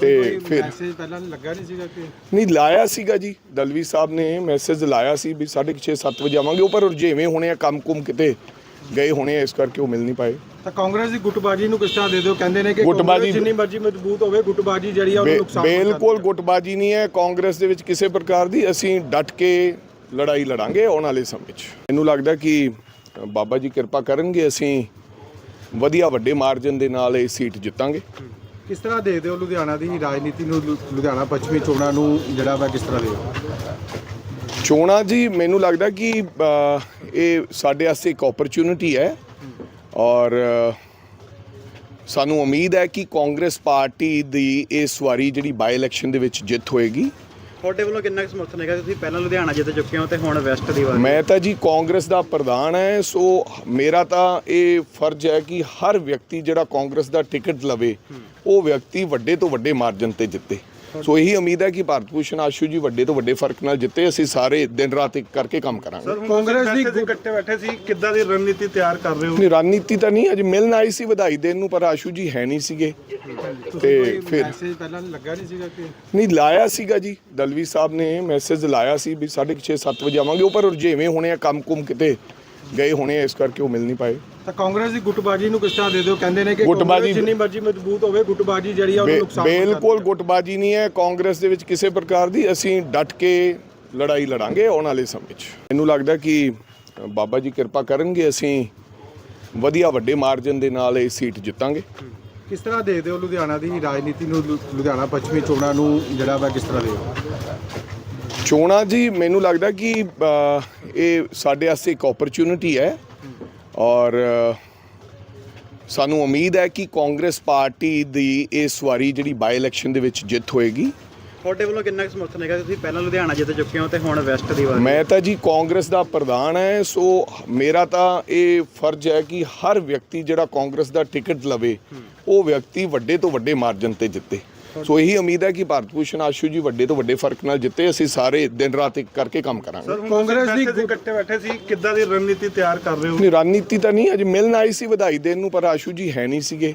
ਤੇ ਫਿਰ ਮੈਸੇਜ ਪਹਿਲਾਂ ਲੱਗਾ ਨਹੀਂ ਸੀਗਾ ਕਿ ਨਹੀਂ ਲਾਇਆ ਸੀਗਾ ਜੀ। ਦਲਵੀ ਸਾਹਿਬ ਨੇ ਮੈਸੇਜ ਲਾਇਆ ਸੀ ਵੀ 6:30 7 ਵਜੇ ਆਵਾਂਗੇ। ਉਹ ਪਰ ਰੁਝੇਵੇਂ ਹੋਣੇ ਆ ਕੰਮ ਕੁਮ ਕਿਤੇ ਗਏ ਹੋਣੇ ਆ ਇਸ ਕਰਕੇ ਉਹ ਮਿਲ ਨਹੀਂ ਪਾਏ। ਤਾਂ ਕਾਂਗਰਸ ਦੀ ਗੁੱਟਬਾਜੀ ਨੂੰ ਕਿਸ ਦੇ ਦਿਓ? ਕਹਿੰਦੇ ਨੇ ਕਿ ਗੁੱਟਬਾਜੀ ਜਿੰਨੀ ਮਰਜ਼ੀ ਮਜ਼ਬੂਤ ਹੋਵੇ ਗੁੱਟਬਾਜੀ ਜਿਹੜੀ ਆ ਉਹਨੂੰ ਨੁਕਸਾਨ ਬਿਲਕੁਲ ਗੁੱਟਬਾਜੀ ਨਹੀਂ ਹੈ। ਕਾਂਗਰਸ ਦੇ ਵਿੱਚ ਕਿਸੇ ਪ੍ਰਕਾਰ ਦੀ ਅਸੀਂ ਡਟ ਕੇ ਲੜਾਈ ਲੜਾਂਗੇ ਆਉਣ ਵਾਲੇ ਸਮੇਂ 'ਚ। ਮੈਨੂੰ ਲੱਗਦਾ ਕਿ ਬਾਬਾ ਜੀ ਕਿਰਪਾ ਕਰਨਗੇ ਅਸੀਂ ਵਧੀਆ ਵੱਡੇ ਮਾਰਜਨ ਦੇ ਨਾਲ ਇਹ ਸੀਟ ਜਿੱਤਾਂਗੇ। ਕਿਸ ਤਰ੍ਹਾਂ ਦੇ ਦਿਓ ਲੁਧਿਆਣਾ ਦੀ ਰਾਜਨੀਤੀ ਨੂੰ ਲੁਧਿਆਣਾ ਪੱਛਮੀ ਚੋਣਾਂ ਨੂੰ ਜਿਹੜਾ ਵਾ ਕਿਸ ਤਰ੍ਹਾਂ ਦੇ ਚੋਣਾਂ ਜੀ ਮੈਨੂੰ ਲੱਗਦਾ ਕਿ ਇਹ ਸਾਡੇ ਵਾਸਤੇ ਇੱਕ ਓਪਰਚ्युनिटी ਹੈ। ਔਰ ਸਾਨੂੰ ਉਮੀਦ ਹੈ ਕਿ ਕਾਂਗਰਸ ਪਾਰਟੀ ਦੀ ਇਸ ਵਾਰੀ ਜਿਹੜੀ ਬਾਈ ਇਲੈਕਸ਼ਨ ਦੇ ਵਿੱਚ ਜਿੱਤ ਹੋਏਗੀ। ਤੁਹਾਡੇ ਵੱਲੋਂ ਕਿੰਨਾ ਕੁ ਸਮਰਥਨ ਹੈਗਾ? ਤੁਸੀਂ ਪਹਿਲਾਂ ਲੁਧਿਆਣਾ ਜਿੱਤ ਚੁੱਕੇ ਹੋ ਤੇ ਹੁਣ ਵੈਸਟ ਦੀ ਵਾਰੀ। ਮੈਂ ਤਾਂ ਜੀ ਕਾਂਗਰਸ ਦਾ ਪ੍ਰਧਾਨ ਹੈ ਸੋ ਮੇਰਾ ਤਾਂ ਇਹ ਫਰਜ਼ ਹੈ ਕਿ ਹਰ ਵਿਅਕਤੀ ਜਿਹੜਾ ਕਾਂਗਰਸ ਦਾ ਟਿਕਟ ਲਵੇ ਉਹ ਵਿਅਕਤੀ ਵੱਡੇ ਤੋਂ ਵੱਡੇ ਮਾਰਜਨ ਤੇ ਜਿੱਤੇ। ਸੋ ਇਹੀ ਉਮੀਦ ਹੈ ਕਿ ਭਾਰਤ ਭੂਸ਼ਣ ਆਸ਼ੂ ਜੀ ਵੱਡੇ ਤੋਂ ਵੱਡੇ ਫ਼ਰਕ ਨਾਲ ਜਿੱਤੇ ਅਸੀਂ ਸਾਰੇ ਦਿਨ ਰਾਤ ਇੱਕ ਕਰਕੇ ਕੰਮ ਕਰਾਂਗੇ। ਸਰ ਕਾਂਗਰਸ ਦੀ ਇਕੱਠੇ ਬੈਠੇ ਸੀ ਕਿੱਦਾਂ ਦੀ ਰਣਨੀਤੀ ਤਿਆਰ ਕਰ ਰਹੇ ਹੋ? ਨਹੀਂ ਰਣਨੀਤੀ ਤਾਂ ਨਹੀਂ ਅੱਜ ਮਿਲਣ ਆਈ ਸੀ ਵਧਾਈ ਦੇਣ ਨੂੰ ਪਰ ਆਸ਼ੂ ਜੀ ਹੈ ਨਹੀਂ ਸੀਗੇ। ਤੇ ਫਿਰ ਮੈਸੇਜ ਪਹਿਲਾਂ ਲੱਗਾ ਨਹੀਂ ਸੀਗਾ ਕਿ? ਨਹੀਂ ਲਾਇਆ ਸੀਗਾ ਜੀ ਦਲਵੀ ਸਾਹਿਬ ਨੇ ਮੈਸੇਜ ਲਾਇਆ ਸੀ ਵੀ 6:30 7 ਵਜੇ ਆਵਾਂਗੇ। ਉਹ ਪਰ ਰੁਝੇਵੇਂ ਹੋਣੇ ਆ ਕੰਮ ਕੁਮ ਕਿਤੇ ਗਏ ਹੋਣੇ ਇਸ ਕਰਕੇ ਉਹ ਮਿਲ ਨਹੀਂ ਪਾਏ। ਤਾਂ ਕਾਂਗਰਸ ਦੀ ਗੁੱਟਬਾਜੀ ਨੂੰ ਕਿਸ ਤਰ੍ਹਾਂ ਦੇ ਦਿਓ? ਕਹਿੰਦੇ ਨੇ ਕਿ ਗੁੱਟਬਾਜੀ- ਜਿੰਨੀ ਮਰਜ਼ੀ ਮਜ਼ਬੂਤ ਹੋਵੇ ਗੁੱਟਬਾਜੀ ਜਿਹੜੀ ਆ ਉਹਨੂੰ ਨੁਕਸਾਨ ਬਿਲਕੁਲ ਗੁੱਟਬਾਜੀ ਨਹੀਂ ਹੈ। ਕਾਂਗਰਸ ਦੇ ਵਿੱਚ ਕਿਸੇ ਪ੍ਰਕਾਰ ਦੀ ਅਸੀਂ ਡਟ ਕੇ ਲੜਾਈ ਲੜਾਂਗੇ ਆਉਣ ਵਾਲੇ ਸਮੇਂ 'ਚ। ਮੈਨੂੰ ਲੱਗਦਾ ਕਿ ਬਾਬਾ ਜੀ ਕਿਰਪਾ ਕਰਨਗੇ ਅਸੀਂ ਵਧੀਆ ਵੱਡੇ ਮਾਰਜਨ ਦੇ ਨਾਲ ਇਹ ਸੀਟ ਜਿੱਤਾਂਗੇ। ਕਿਸ ਤਰ੍ਹਾਂ ਦੇ ਦਿਓ ਲੁਧਿਆਣਾ ਦੀ ਰਾਜਨੀਤੀ ਨੂੰ? ਲੁਧਿਆਣਾ ਪੱਛਮੀ ਚੋਣਾਂ ਨੂੰ ਜਿਹੜਾ ਵਾ ਕਿਸ ਤਰ੍ਹਾਂ ਦੇ ਚੋਣਾ ਜੀ ਮੈਨੂੰ ਲੱਗਦਾ ਕਿ ਇਹ ਸਾਡੇ ਵਾਸਤੇ ਇੱਕ ਓਪਰਚੁਨਿਟੀ ਹੈ ਔਰ ਸਾਨੂੰ ਉਮੀਦ ਹੈ ਕਿ ਕਾਂਗਰਸ ਪਾਰਟੀ ਦੀ ਇਸ ਵਾਰੀ ਜਿਹੜੀ ਬਾਈ ਇਲੈਕਸ਼ਨ ਦੇ ਵਿੱਚ ਜਿੱਤ ਹੋਏਗੀ। ਤੁਹਾਡੇ ਵੱਲੋਂ ਕਿੰਨਾ ਕੁ ਸਮਰਥਨ ਹੈਗਾ? ਤੁਸੀਂ ਪਹਿਲਾਂ ਲੁਧਿਆਣਾ ਜਿੱਤ ਚੁੱਕੇ ਹੋ ਤੇ ਹੁਣ ਵੈਸਟ ਦੀ ਵਾਰ। ਮੈਂ ਤਾਂ ਜੀ ਕਾਂਗਰਸ ਦਾ ਪ੍ਰਧਾਨ ਹੈ ਸੋ ਮੇਰਾ ਤਾਂ ਇਹ ਫਰਜ਼ ਹੈ ਕਿ ਹਰ ਵਿਅਕਤੀ ਜਿਹੜਾ ਕਾਂਗਰਸ ਦਾ ਟਿਕਟ ਲਵੇ ਉਹ ਵਿਅਕਤੀ ਵੱਡੇ ਤੋਂ ਵੱਡੇ ਮਾਰਜਨ ਤੇ ਜਿੱਤੇ। ਸੋ ਇਹੀ ਉਮੀਦ ਹੈ ਕਿ ਭਾਰਤ ਭੂਸ਼ਣ ਆਸ਼ੂ ਜੀ ਵੱਡੇ ਤੋਂ ਵੱਡੇ ਫ਼ਰਕ ਨਾਲ ਜਿੱਤੇ ਅਸੀਂ ਸਾਰੇ ਦਿਨ ਰਾਤ ਇੱਕ ਕਰਕੇ ਕੰਮ ਕਰਾਂਗੇ। ਕਾਂਗਰਸ ਦੀ ਇਕੱਠੇ ਬੈਠੇ ਸੀ ਕਿੱਦਾਂ ਦੀ ਰਣਨੀਤੀ ਤਿਆਰ ਕਰ ਰਹੇ ਹੋ? ਨਹੀਂ ਰਣਨੀਤੀ ਤਾਂ ਨਹੀਂ ਅੱਜ ਮਿਲਣ ਆਈ ਸੀ ਵਧਾਈ ਦੇਣ ਨੂੰ ਪਰ ਆਸ਼ੂ ਜੀ ਹੈ ਨਹੀਂ ਸੀਗੇ।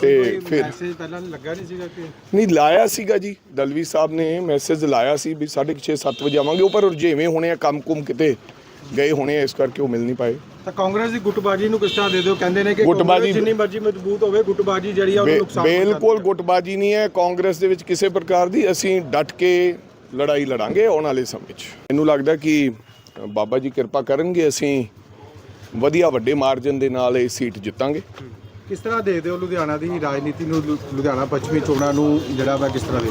ਤੇ ਫਿਰ ਮੈਸੇਜ ਪਹਿਲਾਂ ਲੱਗਾ ਨਹੀਂ ਸੀਗਾ ਕਿ? ਨਹੀਂ ਲਾਇਆ ਸੀਗਾ ਜੀ। ਦਲਵੀ ਸਾਹਿਬ ਨੇ ਮੈਸੇਜ ਲਾਇਆ ਸੀ ਵੀ 6:30 7 ਵਜੇ ਆਵਾਂਗੇ। ਉਹ ਪਰ ਰੁਝੇਵੇਂ ਹੋਣੇ ਆ ਕੰਮ ਕੁਮ ਕਿਤੇ ਗਏ ਹੋਣੇ ਇਸ ਕਰਕੇ ਉਹ ਮਿਲ ਨਹੀਂ ਪਾਏ। ਤਾਂ ਕਾਂਗਰਸ ਦੀ ਗੁੱਟਬਾਜੀ ਨੂੰ ਕਿਸ ਤਰ੍ਹਾਂ ਦੇ ਦਿਓ? ਕਹਿੰਦੇ ਨੇ ਕਿ ਗੁੱਟਬਾਜੀ- ਜਿੰਨੀ ਮਰਜ਼ੀ ਮਜ਼ਬੂਤ ਹੋਵੇ ਗੁੱਟਬਾਜੀ ਜਿਹੜੀ ਆ ਉਹਨੂੰ ਨੁਕਸਾਨ ਬਿਲਕੁਲ ਗੁੱਟਬਾਜੀ ਨਹੀਂ ਹੈ। ਕਾਂਗਰਸ ਦੇ ਵਿੱਚ ਕਿਸੇ ਪ੍ਰਕਾਰ ਦੀ ਅਸੀਂ ਡਟ ਕੇ ਲੜਾਈ ਲੜਾਂਗੇ ਆਉਣ ਵਾਲੇ ਸਮੇਂ 'ਚ। ਮੈਨੂੰ ਲੱਗਦਾ ਕਿ ਬਾਬਾ ਜੀ ਕਿਰਪਾ ਕਰਨਗੇ ਅਸੀਂ ਵਧੀਆ ਵੱਡੇ ਮਾਰਜਨ ਦੇ ਨਾਲ ਇਹ ਸੀਟ ਜਿੱਤਾਂਗੇ। ਕਿਸ ਤਰ੍ਹਾਂ ਦੇ ਦਿਓ ਲੁਧਿਆਣਾ ਦੀ ਰਾਜਨੀਤੀ ਨੂੰ ਲੁਧਿਆਣਾ ਪੱਛਮੀ ਚੋਣਾਂ ਨੂੰ ਜਿਹੜਾ ਵਾ ਕਿਸ ਤਰ੍ਹਾਂ ਦੇ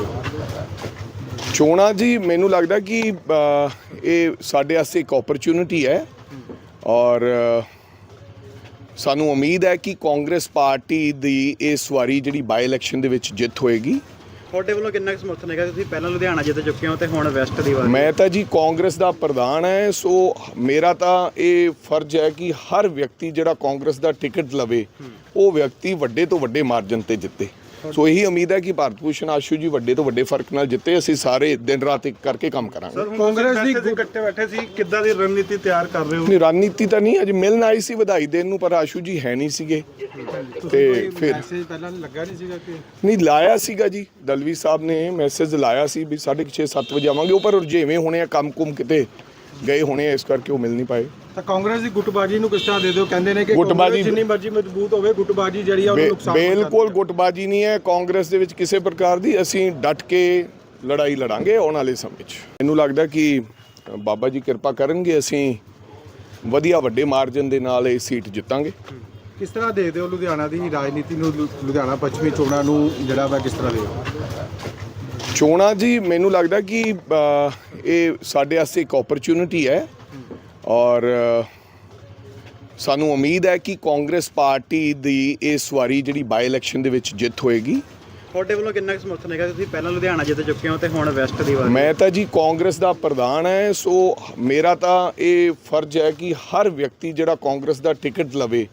ਚੋਣਾਂ ਜੀ ਮੈਨੂੰ ਲੱਗਦਾ ਕਿ ਇਹ ਸਾਡੇ ਵਾਸਤੇ ਇੱਕ ਓਪਰਚੁਨਿਟੀ ਹੈ ਔਰ ਸਾਨੂੰ ਉਮੀਦ ਹੈ ਕਿ ਕਾਂਗਰਸ ਪਾਰਟੀ ਦੀ ਇਸ ਵਾਰੀ ਜਿਹੜੀ ਬਾਈ ਇਲੈਕਸ਼ਨ ਦੇ ਵਿੱਚ ਜਿੱਤ ਹੋਏਗੀ। ਤੁਹਾਡੇ ਵੱਲੋਂ ਕਿੰਨਾ ਕੁ ਸਮਰਥਨ ਹੈਗਾ? ਤੁਸੀਂ ਪਹਿਲਾਂ ਲੁਧਿਆਣਾ ਜਿੱਤ ਚੁੱਕੇ ਹੋ ਤੇ ਹੁਣ ਵੈਸਟ ਦੀ ਵਾਰ। ਮੈਂ ਤਾਂ ਜੀ ਕਾਂਗਰਸ ਦਾ ਪ੍ਰਧਾਨ ਹੈ ਸੋ ਮੇਰਾ ਤਾਂ ਇਹ ਫਰਜ਼ ਹੈ ਕਿ ਹਰ ਵਿਅਕਤੀ ਜਿਹੜਾ ਕਾਂਗਰਸ ਦਾ ਟਿਕਟ ਲਵੇ ਉਹ ਵਿਅਕਤੀ ਵੱਡੇ ਤੋਂ ਵੱਡੇ ਮਾਰਜਨ ਤੇ ਜਿੱਤੇ। ਸੋ ਇਹੀ ਉਮੀਦ ਹੈ ਕਿ ਭਾਰਤ ਭੂਸ਼ਣ ਆਸ਼ੂ ਜੀ ਵੱਡੇ ਤੋਂ ਵੱਡੇ ਫ਼ਰਕ ਨਾਲ ਜਿੱਤੇ। ਅਸੀਂ ਸਾਰੇ ਦਿਨ ਰਾਤ ਇੱਕ ਕਰਕੇ ਕੰਮ ਕਰਾਂਗੇ। ਸਰ ਕਾਂਗਰਸ ਦੀ ਇਕੱਠੇ ਬੈਠੇ ਸੀ ਕਿੱਦਾਂ ਦੀ ਰਣਨੀਤੀ ਤਿਆਰ ਕਰ ਰਹੇ ਹੋ? ਨਹੀਂ ਰਣਨੀਤੀ ਤਾਂ ਨਹੀਂ ਅੱਜ ਮਿਲਣ ਆਈ ਸੀ ਵਧਾਈ ਦੇਣ ਨੂੰ ਪਰ ਆਸ਼ੂ ਜੀ ਹੈ ਨਹੀਂ ਸੀਗੇ। ਤੇ ਫਿਰ ਮੈਸੇਜ ਪਹਿਲਾਂ ਲੱਗਾ ਨਹੀਂ ਸੀਗਾ ਕਿ ਨਹੀਂ ਲਾਇਆ ਸੀਗਾ ਜੀ। ਦਲਵੀ ਸਾਹਿਬ ਨੇ ਮੈਸੇਜ ਲਾਇਆ ਸੀ ਵੀ 6:30 7 ਵਜੇ ਆਵਾਂਗੇ। ਉਹ ਪਰ ਜਿਵੇਂ ਹੋਣੇ ਆ ਕੰਮ ਕੁਮ ਕਿਤੇ ਗਏ ਹੋਣੇ ਆ, ਇਸ ਕਰਕੇ ਉਹ ਮਿਲ ਨਹੀਂ ਪਾਏ। ਤਾਂ ਕਾਂਗਰਸ ਦੀ ਗੁੱਟਬਾਜੀ ਨੂੰ ਕਿਸ ਤਰ੍ਹਾਂ ਦੇ ਦਿਓ? ਕਹਿੰਦੇ ਨੇ ਕਿ ਗੁੱਟਬਾਜੀ ਜਿੰਨੀ ਮਰਜ਼ੀ ਮਜ਼ਬੂਤ ਹੋਵੇ ਗੁੱਟਬਾਜੀ ਜਿਹੜੀ ਆ ਉਹਨੂੰ ਨੁਕਸਾਨ ਬਿਲਕੁਲ ਗੁੱਟਬਾਜੀ ਨਹੀਂ ਹੈ। ਕਾਂਗਰਸ ਦੇ ਵਿੱਚ ਕਿਸੇ ਪ੍ਰਕਾਰ ਦੀ ਅਸੀਂ ਡਟ ਕੇ ਲੜਾਈ ਲੜਾਂਗੇ ਆਉਣ ਵਾਲੇ ਸਮੇਂ 'ਚ। ਮੈਨੂੰ ਲੱਗਦਾ ਕਿ ਬਾਬਾ ਜੀ ਕਿਰਪਾ ਕਰਨਗੇ ਅਸੀਂ ਵਧੀਆ ਵੱਡੇ ਮਾਰਜਨ ਦੇ ਨਾਲ ਇਹ ਸੀਟ ਜਿੱਤਾਂਗੇ। ਕਿਸ ਤਰ੍ਹਾਂ ਦੇ ਦਿਓ ਲੁਧਿਆਣਾ ਦੀ ਰਾਜਨੀਤੀ ਨੂੰ ਲੁਧਿਆਣਾ ਪੱਛਮੀ ਚੋਣਾਂ ਨੂੰ ਜਿਹੜਾ ਵਾ ਕਿਸ ਤਰ੍ਹਾਂ ਦੇ ਚੋਣਾਂ ਜੀ ਮੈਨੂੰ ਲੱਗਦਾ ਕਿ ਇਹ ਸਾਡੇ ਵਾਸਤੇ ਇੱਕ ਓਪਰਚ्युनिटी ਹੈ। ਔਰ ਸਾਨੂੰ ਉਮੀਦ ਹੈ ਕਿ ਕਾਂਗਰਸ ਪਾਰਟੀ ਦੀ ਇਸ ਵਾਰੀ ਜਿਹੜੀ ਬਾਈ ਇਲੈਕਸ਼ਨ ਦੇ ਵਿੱਚ ਜਿੱਤ ਹੋਏਗੀ। ਤੁਹਾਡੇ ਵੱਲੋਂ ਕਿੰਨਾ ਕੁ ਸਮਰਥਨ ਹੈਗਾ? ਤੁਸੀਂ ਪਹਿਲਾਂ ਲੁਧਿਆਣਾ ਜਿੱਤ ਚੁੱਕੇ ਹੋ ਤੇ ਹੁਣ ਵੈਸਟ ਦੀ ਵਾਰੀ। ਮੈਂ ਤਾਂ ਜੀ ਕਾਂਗਰਸ ਦਾ ਪ੍ਰਧਾਨ ਹੈ ਸੋ ਮੇਰਾ ਤਾਂ ਇਹ ਫਰਜ਼ ਹੈ ਕਿ ਹਰ ਵਿਅਕਤੀ ਜਿਹੜਾ ਕਾਂਗਰਸ ਦਾ ਟਿਕਟ ਲਵੇ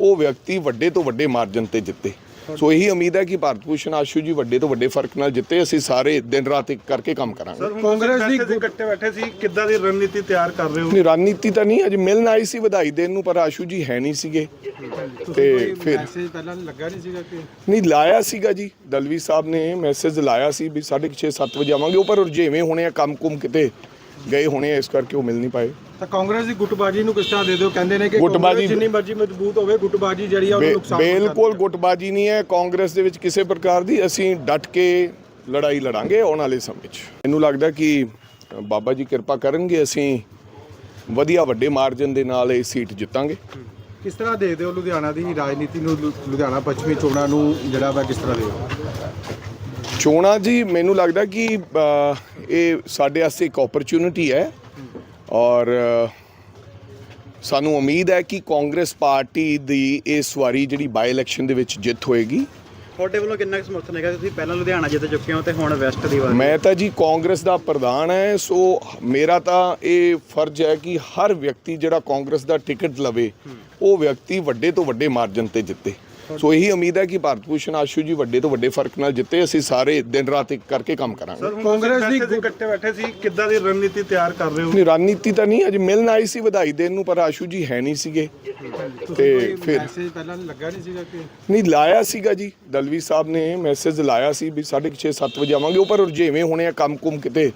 ਉਹ ਵਿਅਕਤੀ ਵੱਡੇ ਤੋਂ ਵੱਡੇ ਮਾਰਜਨ ਤੇ ਜਿੱਤੇ। ਸੋ ਇਹੀ ਉਮੀਦ ਹੈ ਕਿ ਭਾਰਤ ਭੂਸ਼ਣ ਆਸ਼ੂ ਜੀ ਵੱਡੇ ਤੋਂ ਵੱਡੇ ਫ਼ਰਕ ਨਾਲ ਜਿੱਤੇ। ਅਸੀਂ ਸਾਰੇ ਦਿਨ ਰਾਤ ਇੱਕ ਕਰਕੇ ਕੰਮ ਕਰਾਂਗੇ। ਸਰ ਕਾਂਗਰਸ ਦੀ ਇਕੱਠੇ ਬੈਠੇ ਸੀ ਕਿੱਦਾਂ ਦੀ ਰਣਨੀਤੀ ਤਿਆਰ ਕਰ ਰਹੇ ਹੋ? ਨਹੀਂ ਰਣਨੀਤੀ ਤਾਂ ਨਹੀਂ ਅੱਜ ਮਿਲਣ ਆਈ ਸੀ ਵਧਾਈ ਦੇਣ ਨੂੰ ਪਰ ਆਸ਼ੂ ਜੀ ਹੈ ਨਹੀਂ ਸੀਗੇ। ਤੇ ਫਿਰ ਮੈਸੇਜ ਪਹਿਲਾਂ ਲੱਗਾ ਨਹੀਂ ਸੀਗਾ ਕਿ ਨਹੀਂ ਲਾਇਆ ਸੀਗਾ ਜੀ। ਦਲਵੀ ਸਾਹਿਬ ਨੇ ਮੈਸੇਜ ਲਾਇਆ ਸੀ ਵੀ 6:30 7 ਵਜੇ ਆਵਾਂਗੇ। ਉਹ ਪਰ ਜਿਵੇਂ ਹੋਣੇ ਆ ਕੰਮ ਕੁਮ ਕਿਤੇ ਗਏ ਹੋਣੇ ਇਸ ਕਰਕੇ ਉਹ ਮਿਲ ਨਹੀਂ ਪਾਏ। ਤਾਂ ਕਾਂਗਰਸ ਦੀ ਗੁੱਟਬਾਜੀ ਨੂੰ ਕਿਸ ਤਰ੍ਹਾਂ ਦੇ ਦਿਓ? ਕਹਿੰਦੇ ਨੇ ਕਿ ਗੁੱਟਬਾਜੀ- ਜਿੰਨੀ ਮਰਜ਼ੀ ਮਜ਼ਬੂਤ ਹੋਵੇ ਗੁੱਟਬਾਜੀ ਜਿਹੜੀ ਆ ਉਹਨੂੰ ਨੁਕਸਾਨ ਬਿਲਕੁਲ ਗੁੱਟਬਾਜੀ ਨਹੀਂ ਹੈ। ਕਾਂਗਰਸ ਦੇ ਵਿੱਚ ਕਿਸੇ ਪ੍ਰਕਾਰ ਦੀ ਅਸੀਂ ਡਟ ਕੇ ਲੜਾਈ ਲੜਾਂਗੇ ਆਉਣ ਵਾਲੇ ਸਮੇਂ 'ਚ। ਮੈਨੂੰ ਲੱਗਦਾ ਕਿ ਬਾਬਾ ਜੀ ਕਿਰਪਾ ਕਰਨਗੇ ਅਸੀਂ ਵਧੀਆ ਵੱਡੇ ਮਾਰਜਨ ਦੇ ਨਾਲ ਇਹ ਸੀਟ ਜਿੱਤਾਂਗੇ। ਕਿਸ ਤਰ੍ਹਾਂ ਦੇ ਦਿਓ ਲੁਧਿਆਣਾ ਦੀ ਰਾਜਨੀਤੀ ਨੂੰ? ਲੁਧਿਆਣਾ ਪੱਛਮੀ ਚੋਣਾਂ ਨੂੰ ਜਿਹੜਾ ਵਾ ਕਿਸ ਤਰ੍ਹਾਂ ਦੇ ਚੋਣਾ ਜੀ ਮੈਨੂੰ ਲੱਗਦਾ ਕਿ ਇਹ ਸਾਡੇ ਵਾਸਤੇ ਇੱਕ ਓਪਰਚੁਨਿਟੀ ਹੈ ਔਰ ਸਾਨੂੰ ਉਮੀਦ ਹੈ ਕਿ ਕਾਂਗਰਸ ਪਾਰਟੀ ਦੀ ਇਸ ਵਾਰੀ ਜਿਹੜੀ ਬਾਈ ਇਲੈਕਸ਼ਨ ਦੇ ਵਿੱਚ ਜਿੱਤ ਹੋਏਗੀ। ਤੁਹਾਡੇ ਵੱਲੋਂ ਕਿੰਨਾ ਕੁ ਸਮਰਥਨ ਹੈਗਾ? ਤੁਸੀਂ ਪਹਿਲਾਂ ਲੁਧਿਆਣਾ ਜਿੱਤ ਚੁੱਕੇ ਹੋ ਤੇ ਹੁਣ ਵੈਸਟ ਦੀ ਵਾਰ। ਮੈਂ ਤਾਂ ਜੀ ਕਾਂਗਰਸ ਦਾ ਪ੍ਰਧਾਨ ਹੈ ਸੋ ਮੇਰਾ ਤਾਂ ਇਹ ਫਰਜ਼ ਹੈ ਕਿ ਹਰ ਵਿਅਕਤੀ ਜਿਹੜਾ ਕਾਂਗਰਸ ਦਾ ਟਿਕਟ ਲਵੇ ਉਹ ਵਿਅਕਤੀ ਵੱਡੇ ਤੋਂ ਵੱਡੇ ਮਾਰਜਨ ਤੇ ਜਿੱਤੇ। ਸੋ ਇਹੀ ਉਮੀਦ ਹੈ ਕਿ ਭਾਰਤ ਭੂਸ਼ਣ ਆਸ਼ੂ ਜੀ ਵੱਡੇ ਤੋਂ ਵੱਡੇ ਫ਼ਰਕ ਨਾਲ ਜਿੱਤੇ ਅਸੀਂ ਸਾਰੇ ਦਿਨ ਰਾਤ ਇੱਕ ਕਰਕੇ ਕੰਮ ਕਰਾਂਗੇ। ਕਾਂਗਰਸ ਦੀ ਇਕੱਠੇ ਬੈਠੇ ਸੀ ਕਿੱਦਾਂ ਦੀ ਰਣਨੀਤੀ ਤਿਆਰ ਕਰ ਰਹੇ ਹੋ? ਨਹੀਂ ਰਣਨੀਤੀ ਤਾਂ ਨਹੀਂ ਅੱਜ ਮਿਲਣ ਆਈ ਸੀ ਵਧਾਈ ਦੇਣ ਨੂੰ ਪਰ ਆਸ਼ੂ ਜੀ ਹੈ ਨਹੀਂ ਸੀਗੇ। ਤੇ ਫਿਰ ਮੈਸੇਜ ਪਹਿਲਾਂ ਲੱਗਾ ਨਹੀਂ ਸੀਗਾ ਕਿ ਨਹੀਂ ਲਾਇਆ ਸੀਗਾ ਜੀ। ਦਲਵੀ ਸਾਹਿਬ ਨੇ ਮੈਸੇਜ ਲਾਇਆ ਸੀ ਵੀ 6:30 7 ਵਜੇ ਆਵਾਂਗੇ। ਉਹ ਪਰ ਜਿਵੇਂ ਹੋਣੇ ਆ ਕੰਮ ਕੁਮ ਕਿਤੇ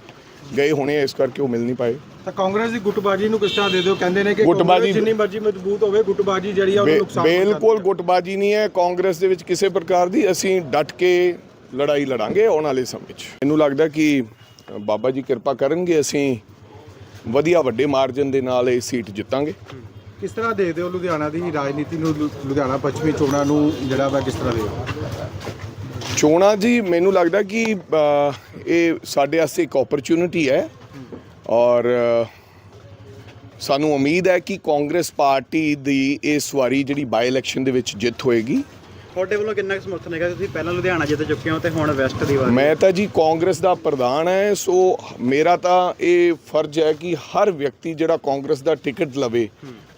ਗਏ ਹੋਣੇ ਇਸ ਕਰਕੇ ਉਹ ਮਿਲ ਨਹੀਂ ਪਾਏ। ਤਾਂ ਕਾਂਗਰਸ ਦੀ ਗੁੱਟਬਾਜੀ ਨੂੰ ਕਿਸ ਤਰ੍ਹਾਂ ਦੇ ਦਿਓ? ਕਹਿੰਦੇ ਨੇ ਕਿ ਗੁੱਟਬਾਜੀ- ਜਿੰਨੀ ਮਰਜ਼ੀ ਮਜ਼ਬੂਤ ਹੋਵੇ ਗੁੱਟਬਾਜੀ ਜਿਹੜੀ ਆ ਉਹਨੂੰ ਨੁਕਸਾਨ ਬਿਲਕੁਲ ਗੁੱਟਬਾਜੀ ਨਹੀਂ ਹੈ। ਕਾਂਗਰਸ ਦੇ ਵਿੱਚ ਕਿਸੇ ਪ੍ਰਕਾਰ ਦੀ ਅਸੀਂ ਡਟ ਕੇ ਲੜਾਈ ਲੜਾਂਗੇ ਆਉਣ ਵਾਲੇ ਸਮੇਂ 'ਚ। ਮੈਨੂੰ ਲੱਗਦਾ ਕਿ ਬਾਬਾ ਜੀ ਕਿਰਪਾ ਕਰਨਗੇ ਅਸੀਂ ਵਧੀਆ ਵੱਡੇ ਮਾਰਜਨ ਦੇ ਨਾਲ ਇਹ ਸੀਟ ਜਿੱਤਾਂਗੇ। ਕਿਸ ਤਰ੍ਹਾਂ ਦੇ ਦਿਓ ਲੁਧਿਆਣਾ ਦੀ ਰਾਜਨੀਤੀ ਨੂੰ? ਲੁਧਿਆਣਾ ਪੱਛਮੀ ਚੋਣਾਂ ਨੂੰ ਜਿਹੜਾ ਵਾ ਕਿਸ ਤਰ੍ਹਾਂ ਦੇ ਚੋਣਾ ਜੀ ਮੈਨੂੰ ਲੱਗਦਾ ਕਿ ਇਹ ਸਾਡੇ ਵਾਸਤੇ ਇੱਕ ਓਪਰਚੁਨਿਟੀ ਹੈ। ਔਰ ਸਾਨੂੰ ਉਮੀਦ ਹੈ ਕਿ ਕਾਂਗਰਸ ਪਾਰਟੀ ਦੀ ਇਸ ਵਾਰੀ ਜਿਹੜੀ ਬਾਈ ਇਲੈਕਸ਼ਨ ਦੇ ਵਿੱਚ ਜਿੱਤ ਹੋਏਗੀ। ਤੁਹਾਡੇ ਵੱਲੋਂ ਕਿੰਨਾ ਕੁ ਸਮਰਥਨ ਹੈਗਾ? ਤੁਸੀਂ ਪਹਿਲਾਂ ਲੁਧਿਆਣਾ ਜਿੱਤ ਚੁੱਕੇ ਹੋ ਤੇ ਹੁਣ ਵੈਸਟ ਦੀ ਵਾਰ। ਮੈਂ ਤਾਂ ਜੀ ਕਾਂਗਰਸ ਦਾ ਪ੍ਰਧਾਨ ਹੈ ਸੋ ਮੇਰਾ ਤਾਂ ਇਹ ਫਰਜ਼ ਹੈ ਕਿ ਹਰ ਵਿਅਕਤੀ ਜਿਹੜਾ ਕਾਂਗਰਸ ਦਾ ਟਿਕਟ ਲਵੇ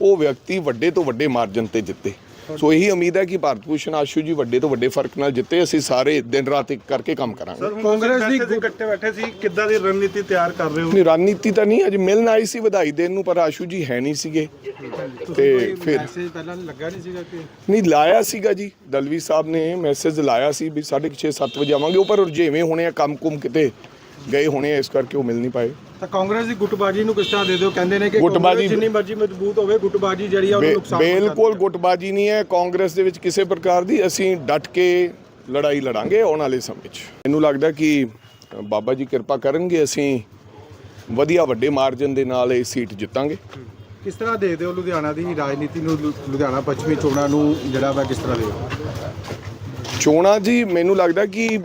ਉਹ ਵਿਅਕਤੀ ਵੱਡੇ ਤੋਂ ਵੱਡੇ ਮਾਰਜਨ ਤੇ ਜਿੱਤੇ। ਸੋ ਇਹੀ ਉਮੀਦ ਹੈ ਕਿ ਭਾਰਤ ਭੂਸ਼ਣ ਆਸ਼ੂ ਜੀ ਵੱਡੇ ਤੋਂ ਵੱਡੇ ਫ਼ਰਕ ਨਾਲ ਜਿੱਤੇ ਅਸੀਂ ਸਾਰੇ ਦਿਨ ਰਾਤ ਇੱਕ ਕਰਕੇ ਕੰਮ ਕਰਾਂਗੇ। ਕਾਂਗਰਸ ਦੀ ਇਕੱਠੇ ਬੈਠੇ ਸੀ ਕਿੱਦਾਂ ਦੀ ਰਣਨੀਤੀ ਤਿਆਰ ਕਰ ਰਹੇ ਹੋ? ਨਹੀਂ ਰਣਨੀਤੀ ਤਾਂ ਨਹੀਂ ਅੱਜ ਮਿਲਣ ਆਈ ਸੀ ਵਧਾਈ ਦੇਣ ਨੂੰ ਪਰ ਆਸ਼ੂ ਜੀ ਹੈ ਨਹੀਂ ਸੀਗੇ। ਤੇ ਫਿਰ ਮੈਸੇਜ ਪਹਿਲਾਂ ਲੱਗਾ ਨਹੀਂ ਸੀਗਾ ਕਿ ਨਹੀਂ ਲਾਇਆ ਸੀਗਾ ਜੀ ਦਲਵੀ ਸਾਹਿਬ ਨੇ ਮੈਸੇਜ ਲਾਇਆ ਸੀ ਵੀ 6:30 7 ਵਜੇ ਆਵਾਂਗੇ ਉਹ ਪਰ ਜਿਵੇਂ ਹੋਣੇ ਆ ਕੰਮ ਕੁਮ ਕਿਤੇ ਗਏ ਹੋਣੇ ਇਸ ਕਰਕੇ ਉਹ ਮਿਲ ਨਹੀਂ ਪਾਏ। ਤਾਂ ਕਾਂਗਰਸ ਦੀ ਗੁੱਟਬਾਜੀ ਨੂੰ ਕਿਸ ਤਰ੍ਹਾਂ ਦੇ ਦਿਓ? ਕਹਿੰਦੇ ਨੇ ਕਿ ਗੁੱਟਬਾਜੀ- ਜਿੰਨੀ ਮਰਜ਼ੀ ਮਜ਼ਬੂਤ ਹੋਵੇ ਗੁੱਟਬਾਜੀ ਜਿਹੜੀ ਆ ਉਹਨੂੰ ਨੁਕਸਾਨ ਬਿਲਕੁਲ। ਗੁੱਟਬਾਜੀ ਨਹੀਂ ਹੈ। ਕਾਂਗਰਸ ਦੇ ਵਿੱਚ ਕਿਸੇ ਪ੍ਰਕਾਰ ਦੀ ਅਸੀਂ ਡਟ ਕੇ ਲੜਾਈ ਲੜਾਂਗੇ ਆਉਣ ਵਾਲੇ ਸਮੇਂ 'ਚ ਮੈਨੂੰ ਲੱਗਦਾ ਕਿ ਬਾਬਾ ਜੀ ਕਿਰਪਾ ਕਰਨਗੇ ਅਸੀਂ ਵਧੀਆ ਵੱਡੇ ਮਾਰਜਨ ਦੇ ਨਾਲ ਇਹ ਸੀਟ ਜਿੱਤਾਂਗੇ। ਕਿਸ ਤਰ੍ਹਾਂ ਦੇ ਦਿਓ ਲੁਧਿਆਣਾ ਦੀ ਰਾਜਨੀਤੀ ਨੂੰ ਲੁਧਿਆਣਾ ਪੱਛਮੀ ਚੋਣਾਂ ਨੂੰ ਜਿਹੜਾ ਵਾ ਕਿਸ ਤਰ੍ਹਾਂ ਦਿਓ? ਚੋਣਾਂ ਜੀ ਮੈਨੂੰ ਲੱਗਦਾ ਕਿ